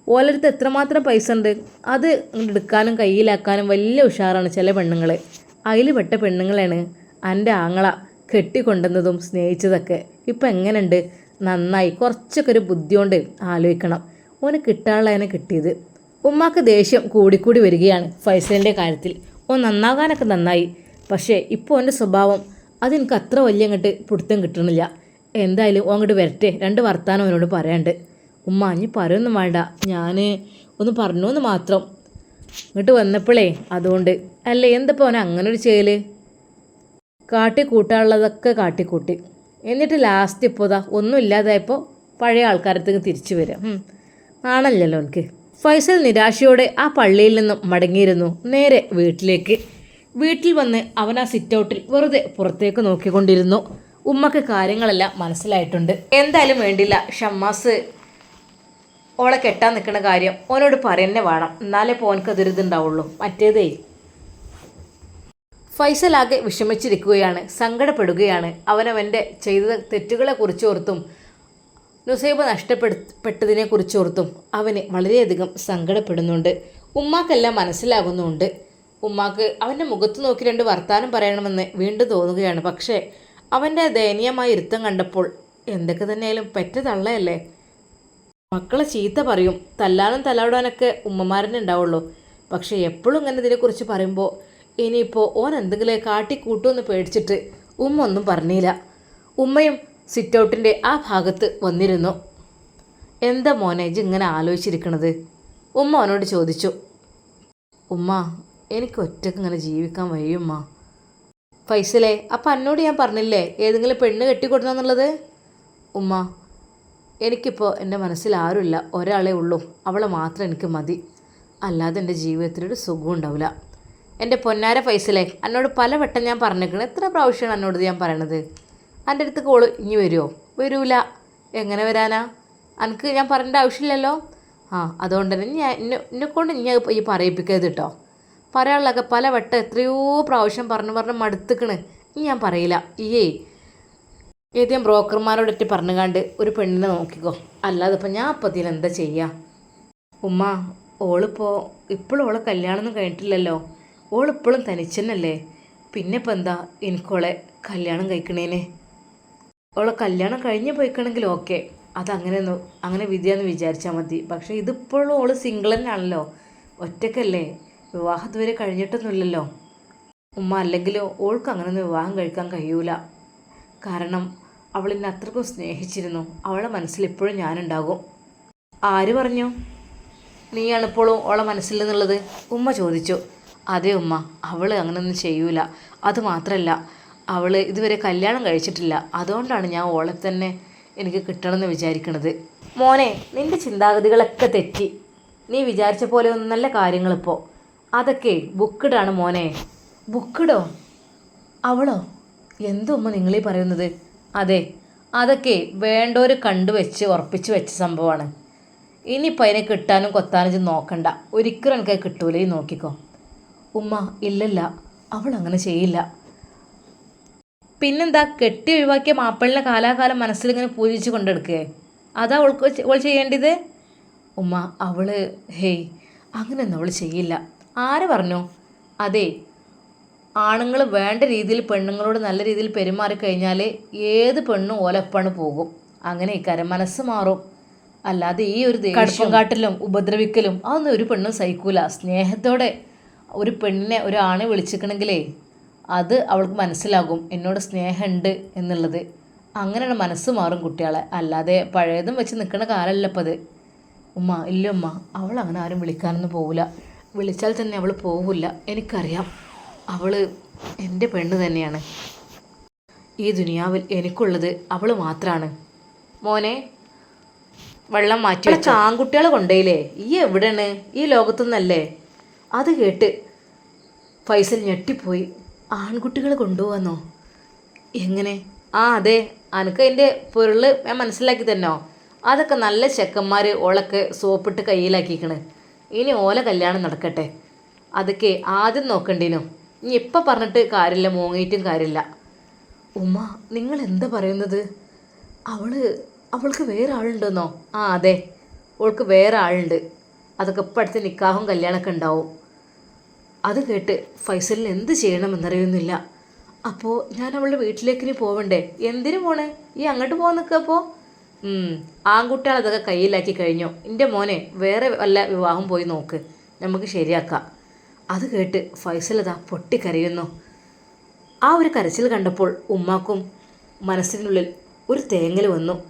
ഓലടുത്ത് എത്രമാത്രം പൈസ ഉണ്ട്? അത് എടുക്കാനും കയ്യിലാക്കാനും വലിയ ഉഷാറാണ് ചില പെണ്ണുങ്ങൾ അതിൽ പെട്ട പെണ്ണുങ്ങളാണ് എന്റെ ആങ്ങള കെട്ടിക്കൊണ്ടുവന്നതും സ്നേഹിച്ചതൊക്കെ. ഇപ്പം എങ്ങനെയുണ്ട്? നന്നായി. കുറച്ചൊക്കെ ഒരു ബുദ്ധി കൊണ്ട് ആലോചിക്കണം. ഓന് കിട്ടാനുള്ളതിനെ കിട്ടിയത്. ഉമ്മാക്ക് ദേഷ്യം കൂടിക്കൂടി വരികയാണ് ഫൈസലിന്റെ കാര്യത്തിൽ. ഓൻ നന്നാകാനൊക്കെ നന്നായി. പക്ഷേ ഇപ്പോൾ എന്റെ സ്വഭാവം അതെനിക്ക് അത്ര വലിയ അങ്ങോട്ട് പിടുത്തം കിട്ടണില്ല. എന്തായാലും ഓ അങ്ങോട്ട് വരട്ടെ. രണ്ട് വർത്താനം അവനോട് പറയാണ്ട്. ഉമ്മ അഞ്ഞ് പറയൊന്നും വേണ്ട. ഞാൻ ഒന്ന് പറഞ്ഞു എന്ന് മാത്രം. ഇങ്ങോട്ട് വന്നപ്പോഴേ അതുകൊണ്ട്. അല്ലേ എന്തപ്പോൾ അവൻ അങ്ങനെ ഒരു ചെയ്യൽ കാട്ടിക്കൂട്ടാനുള്ളതൊക്കെ കാട്ടിക്കൂട്ടി. എന്നിട്ട് ലാസ്റ്റ് ഇപ്പോൾ ഇതാ ഒന്നും ഇല്ലാതായപ്പോൾ പഴയ ആൾക്കാരത്തേക്ക് തിരിച്ചു വരാം. ആണല്ലോ എനിക്ക് ഫൈസൽ നിരാശയോടെ ആ പള്ളിയിൽ നിന്നും മടങ്ങിയിരുന്നു. നേരെ വീട്ടിലേക്ക്. വീട്ടിൽ വന്ന് അവൻ ആ സിറ്റൗട്ടിൽ വെറുതെ പുറത്തേക്ക് നോക്കിക്കൊണ്ടിരുന്നു. ഉമ്മക്ക് കാര്യങ്ങളെല്ലാം മനസ്സിലായിട്ടുണ്ട്. എന്തായാലും വേണ്ടില്ല ഷമ്മാസ് ഓളെ കെട്ടാൻ നിൽക്കുന്ന കാര്യം ഓനോട് പറയുന്നേ വേണം. എന്നാലേ പോനക്ക് ഇതുണ്ടാവുള്ളൂ. മറ്റേതേ ഫൈസലാകെ വിഷമിച്ചിരിക്കുകയാണ് സങ്കടപ്പെടുകയാണ്. അവനവന്റെ ചെയ്ത തെറ്റുകളെ കുറിച്ചോർത്തും നുസൈബ് നഷ്ടപ്പെടുത്തപ്പെട്ടതിനെ കുറിച്ചോർത്തും അവന് വളരെയധികം സങ്കടപ്പെടുന്നുണ്ട്. ഉമ്മാക്കെല്ലാം മനസ്സിലാകുന്നുണ്ട്. ഉമ്മാക്ക് അവന്റെ മുഖത്ത് നോക്കി രണ്ട് വർത്താനം പറയണമെന്ന് വീണ്ടും തോന്നുകയാണ്. പക്ഷേ അവന്റെ ദയനീയമായ ഇരുത്തം കണ്ടപ്പോൾ എന്തൊക്കെ തന്നെയാലും പെറ്റ തള്ളയല്ലേ? മക്കളെ ചീത്ത പറയും. തല്ലാനും തലവിടാനൊക്കെ ഉമ്മമാരനെ ഉണ്ടാവുള്ളൂ. പക്ഷേ എപ്പോഴും ഇങ്ങനെ ഇതിനെക്കുറിച്ച് പറയുമ്പോൾ ഇനിയിപ്പോൾ ഓൻ എന്തെങ്കിലും കാട്ടിക്കൂട്ടുമെന്ന് പേടിച്ചിട്ട് ഉമ്മ ഒന്നും പറഞ്ഞില്ല. ഉമ്മയും സിറ്റ് ഔട്ടിന്റെ ആ ഭാഗത്ത് വന്നിരുന്നു. എന്താ മോനേജ് ഇങ്ങനെ ആലോചിച്ചിരിക്കണത്? ഉമ്മ അവനോട് ചോദിച്ചു. ഉമ്മ എനിക്ക് ഒറ്റയ്ക്ക് ഇങ്ങനെ ജീവിക്കാൻ വയ്യുമ്മ. ഫൈസലേ അപ്പം എന്നോട് ഞാൻ പറഞ്ഞില്ലേ ഏതെങ്കിലും പെണ്ണ് കെട്ടിക്കൊടുന്നെന്നുള്ളത് ഉമ്മ എനിക്കിപ്പോൾ എന്റെ മനസ്സിൽ ആരുമില്ല ഒരാളേ ഉള്ളൂ. അവളെ മാത്രം എനിക്ക് മതി. അല്ലാതെ എന്റെ ജീവിതത്തിലൊരു സുഖം ഉണ്ടാവില്ല. എന്റെ പൊന്നാര ഫൈസലെ എന്നോട് പലവട്ടം ഞാൻ പറഞ്ഞേക്കണം. എത്ര പ്രാവശ്യമാണ് എന്നോട് ഞാൻ പറയണത്? എന്റെ അടുത്ത് കോൾ ഇനി വരുമോ വരൂല. എങ്ങനെ വരാനാ? എനിക്ക് ഞാൻ പറയേണ്ട ആവശ്യമില്ലല്ലോ? ആ അതുകൊണ്ട് തന്നെ ഞാൻ എന്നെ കൊണ്ട് ഞാൻ ഈ പറയിപ്പിക്കരുത് കേട്ടോ പറയാനുള്ളതൊക്കെ പല വട്ടം എത്രയോ പ്രാവശ്യം പറഞ്ഞു പറഞ്ഞ് മടുത്തുക്കണ്. ഇനി ഞാൻ പറയില്ല. ഈയേ ഏതെങ്കിലും പറഞ്ഞു കണ്ട് ഒരു പെണ്ണിനെ നോക്കിക്കോ. അല്ലാതെ ഇപ്പം ഞാൻ അപ്പം ഇതിൽ എന്താ ചെയ്യുക ഉമ്മ ഓളിപ്പോൾ ഇപ്പോഴും ഓളെ കല്യാണമൊന്നും കഴിഞ്ഞിട്ടില്ലല്ലോ. ഓളിപ്പോഴും തനിച്ചെന്നല്ലേ. പിന്നെ ഇപ്പം എന്താ എനിക്കോളെ കല്യാണം കഴിക്കണേനെ? ഓളെ കല്യാണം കഴിഞ്ഞ് പോയിക്കണമെങ്കിൽ ഓക്കെ. അതങ്ങനെ അങ്ങനെ വിധിയാന്ന് വിചാരിച്ചാൽ മതി. പക്ഷേ ഇതിപ്പോഴും ഓൾ സിംഗിൾ തന്നെയാണല്ലോ ഒറ്റക്കല്ലേ? വിവാഹം ഇതുവരെ കഴിഞ്ഞിട്ടൊന്നുമില്ലല്ലോ. ഉമ്മ അല്ലെങ്കിലും ഓൾക്ക് അങ്ങനെ വിവാഹം കഴിക്കാൻ കഴിയൂല. കാരണം അവൾ എന്നെ അത്രക്കും സ്നേഹിച്ചിരുന്നു. അവളെ മനസ്സിൽ ഇപ്പോഴും ഞാനുണ്ടാകും. ആര് പറഞ്ഞു? നീയാണ് ഇപ്പോഴും ഓളെ മനസ്സിൽ നിന്നുള്ളത്? ഉമ്മ ചോദിച്ചു. അതെ ഉമ്മ അവൾ അങ്ങനെയൊന്നും ചെയ്യൂല. അത് മാത്രമല്ല അവൾ ഇതുവരെ കല്യാണം കഴിച്ചിട്ടില്ല. അതുകൊണ്ടാണ് ഞാൻ ഓളെ തന്നെ എനിക്ക് കിട്ടണമെന്ന് വിചാരിക്കണത്. മോനെ നിന്റെ ചിന്താഗതികളൊക്കെ തെറ്റി. നീ വിചാരിച്ച പോലെ ഒന്നും നല്ല കാര്യങ്ങളിപ്പോൾ അതൊക്കെ ബുക്കിഡാണ് മോനെ. ബുക്കിഡോ അവളോ? എന്തുമ്മ നിങ്ങളീ പറയുന്നത്. അതെ അതൊക്കെ വേണ്ടവർ കണ്ടുവെച്ച് ഉറപ്പിച്ച് വെച്ച സംഭവമാണ്. ഇനിയിപ്പോൾ അതിനെ കിട്ടാനും കൊത്താനും ചെന്ന് നോക്കണ്ട. ഒരിക്കലും എനിക്കത് കിട്ടൂലേ. നോക്കിക്കോ. ഉമ്മ ഇല്ലല്ല. അവൾ അങ്ങനെ ചെയ്യില്ല. പിന്നെന്താ? കെട്ടി ഒഴിവാക്കിയ മാപ്പിളിനെ കാലാകാലം മനസ്സിലിങ്ങനെ പൂജിച്ച് കൊണ്ടെടുക്കേ. അതാ അവൾക്ക് അവൾ ചെയ്യേണ്ടത്? ഉമ്മ അവൾ ഹേയ് അങ്ങനെയൊന്നും അവൾ ചെയ്യില്ല. ആര് പറഞ്ഞു? അതെ ആണുങ്ങൾ വേണ്ട രീതിയിൽ പെണ്ണുങ്ങളോട് നല്ല രീതിയിൽ പെരുമാറി കഴിഞ്ഞാൽ ഏത് പെണ്ണും ഓലപ്പാണ് പോകും. അങ്ങനെ ഇക്കാരം മനസ്സ് മാറും. അല്ലാതെ ഈ ഒരു കടുപ്പം കാട്ടിലും ഉപദ്രവിക്കലും അതൊന്നും ഒരു പെണ്ണും സഹിക്കൂല. സ്നേഹത്തോടെ ഒരു പെണ്ണിനെ ഒരു ആണെ വിളിച്ചിക്കണമെങ്കിലേ അത് അവൾക്ക് മനസ്സിലാകും. എന്നോട് സ്നേഹമുണ്ട് എന്നുള്ളത്. അങ്ങനെയാണ് മനസ്സ് മാറും കുട്ടികളെ. അല്ലാതെ പഴയതും വെച്ച് നിൽക്കുന്ന കാലമല്ല അത് ഉമ്മ ഇല്ല ഉമ്മ അവൾ അങ്ങനെ ആരും വിളിക്കാനൊന്നും പോവില്ല വിളിച്ചാൽ തന്നെ അവൾ പോവില്ല എനിക്കറിയാം. അവൾ എന്റെ പെണ്ണ് തന്നെയാണ്. ഈ ദുനിയാവിൽ എനിക്കുള്ളത് അവൾ മാത്രമാണ് മോനെ വെള്ളം മാറ്റി വെച്ച. ആൺകുട്ടികളെ കൊണ്ടേയില്ലേ? ഈ എവിടെയാണ്? ഈ ലോകത്തുനിന്നല്ലേ? അത് കേട്ട് ഫൈസൽ ഞെട്ടിപ്പോയി. ആൺകുട്ടികൾ കൊണ്ടുപോകാന്നോ എങ്ങനെ? ആ അതെ. അനക്ക് അതിന്റെ പൊരുൾ ഞാൻ മനസ്സിലാക്കി തന്നോ? അതൊക്കെ നല്ല ചെക്കന്മാർ ഓളൊക്കെ സോപ്പിട്ട് കയ്യിലാക്കിക്കണ്. ഇനി ഓല കല്യാണം നടക്കട്ടെ. അതൊക്കെ ആദ്യം നോക്കണ്ടീനോ. ഇനി ഇപ്പം പറഞ്ഞിട്ട് കാര്യമില്ല മോങ്ങിയിട്ടും കാര്യമില്ല. ഉമ്മ നിങ്ങൾ എന്താ പറയുന്നത്? അവൾ അവൾക്ക് വേറെ ആളുണ്ടെന്നോ? ആ അതെ. അവൾക്ക് വേറെ ആളുണ്ട്. അതൊക്കെ ഇപ്പം അടുത്ത് നിക്കാഹും കല്യാണമൊക്കെ ഉണ്ടാവും. അത് കേട്ട് ഫൈസലിന് എന്ത് ചെയ്യണമെന്നറിയുന്നില്ല. അപ്പോൾ ഞാൻ അവളുടെ വീട്ടിലേക്ക് ഇനി പോവണ്ടേ? എന്തിനു പോണേ? ഈ അങ്ങോട്ട് പോകാൻ നിൽക്കപ്പോൾ ആൺകുട്ടികൾ അതൊക്കെ കയ്യിലാക്കി കഴിഞ്ഞോ. എന്റെ മോനെ വേറെ വല്ല വിവാഹം പോയി നോക്ക്. നമുക്ക് ശരിയാക്കാം. അത് കേട്ട് ഫൈസൽ അതാ പൊട്ടിക്കരയുന്നു. ആ ഒരു കരച്ചിൽ കണ്ടപ്പോൾ ഉമ്മാക്കും മനസ്സിനുള്ളിൽ ഒരു തേങ്ങൽ വന്നു.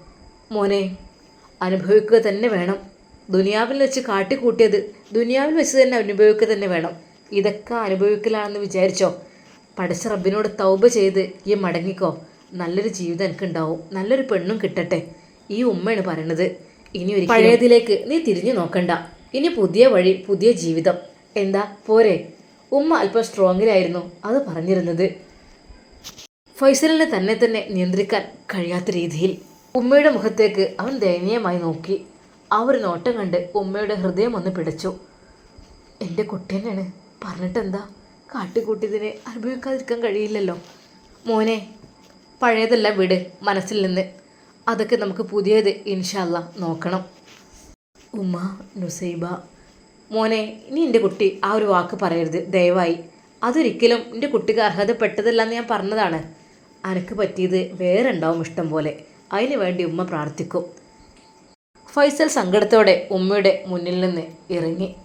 മോനെ അനുഭവിക്കുക തന്നെ വേണം. ദുനിയാവിൽ വെച്ച് കാട്ടിക്കൂട്ടിയത് ദുനിയാവിൽ വെച്ച് തന്നെ അനുഭവിക്കുക തന്നെ വേണം. ഇതൊക്കെ അനുഭവിക്കലാണെന്ന് വിചാരിച്ചോ? പഠിച്ച റബ്ബിനോട് തൗബ ചെയ്ത് ഈ മടങ്ങിക്കോ. നല്ലൊരു ജീവിതം എനിക്കുണ്ടാവും. നല്ലൊരു പെണ്ണും കിട്ടട്ടെ. ഈ ഉമ്മയാണ് പറയണത്. ഇനി ഒരു പഴയതിലേക്ക് നീ തിരിഞ്ഞു നോക്കണ്ട. ഇനി പുതിയ വഴി പുതിയ ജീവിതം. എന്താ? പോരെ. ഉമ്മ അല്പം സ്ട്രോങ്ങിലായിരുന്നു. അത് പറഞ്ഞിരുന്നത്. ഫൈസലിനെ തന്നെ തന്നെ നിയന്ത്രിക്കാൻ കഴിയാത്ത രീതിയിൽ ഉമ്മയുടെ മുഖത്തേക്ക് അവൻ ദയനീയമായി നോക്കി. ആ ഒരു നോട്ടം കണ്ട് ഉമ്മയുടെ ഹൃദയം ഒന്ന് പിടച്ചു. എന്റെ കുട്ടി തന്നെയാണ് പറഞ്ഞിട്ടെന്താ? കാട്ടിക്കൂട്ടിയതിനെ അനുഭവിക്കാതിരിക്കാൻ കഴിയില്ലല്ലോ. മോനെ പഴയതെല്ലാം വിട് മനസ്സിൽ നിന്ന്. അതൊക്കെ നമുക്ക് പുതിയത് ഇൻഷല്ല നോക്കണം. ഉമ്മ നുസൈബ മോനെ ഇനി എന്റെ കുട്ടി ആ ഒരു വാക്ക് പറയരുത്. ദയവായി. അതൊരിക്കലും എന്റെ കുട്ടിക്ക് അർഹതപ്പെട്ടതല്ല എന്ന് ഞാൻ പറഞ്ഞതാണ്. അനക്ക് പറ്റിയത് വേറെ ഉണ്ടാവും ഇഷ്ടം പോലെ. അതിനു വേണ്ടി ഉമ്മ പ്രാർത്ഥിക്കും. ഫൈസൽ സങ്കടത്തോടെ ഉമ്മയുടെ മുന്നിൽ നിന്ന് ഇറങ്ങി.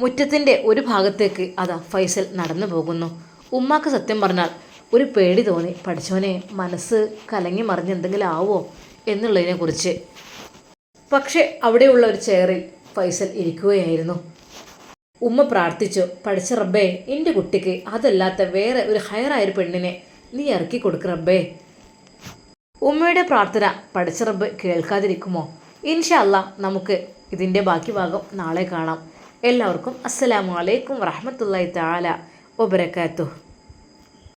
മുറ്റത്തിന്റെ ഒരു ഭാഗത്തേക്ക് അതാ ഫൈസൽ നടന്നു പോകുന്നു. ഉമ്മാക്ക് സത്യം പറഞ്ഞാൽ ഒരു പേടി തോന്നി. പഠിച്ചവനെ മനസ്സ് കലങ്ങി മറിഞ്ഞ് എന്തെങ്കിലും ആവോ എന്നുള്ളതിനെക്കുറിച്ച് പക്ഷേ അവിടെയുള്ള ഒരു ചെയറിൽ ഫൈസൽ ഇരിക്കുകയായിരുന്നു. ഉമ്മ പ്രാർത്ഥിച്ചു പഠിച്ച റബ്ബേ എന്റെ കുട്ടിക്ക് അതല്ലാത്ത വേറെ ഒരു ഹയറായൊരു പെണ്ണിനെ നീ ഇറക്കി കൊടുക്ക് റബ്ബേ. ഉമ്മയുടെ പ്രാർത്ഥന പഠിച്ച റബ്ബ് കേൾക്കാതിരിക്കുമോ? ഇൻഷാ അല്ലാ നമുക്ക് ഇതിന്റെ ബാക്കി ഭാഗം നാളെ കാണാം. എല്ലാവർക്കും അസ്സലാമു അലൈക്കും വറഹമത്തല്ലായി താല വബരക്കാത്തു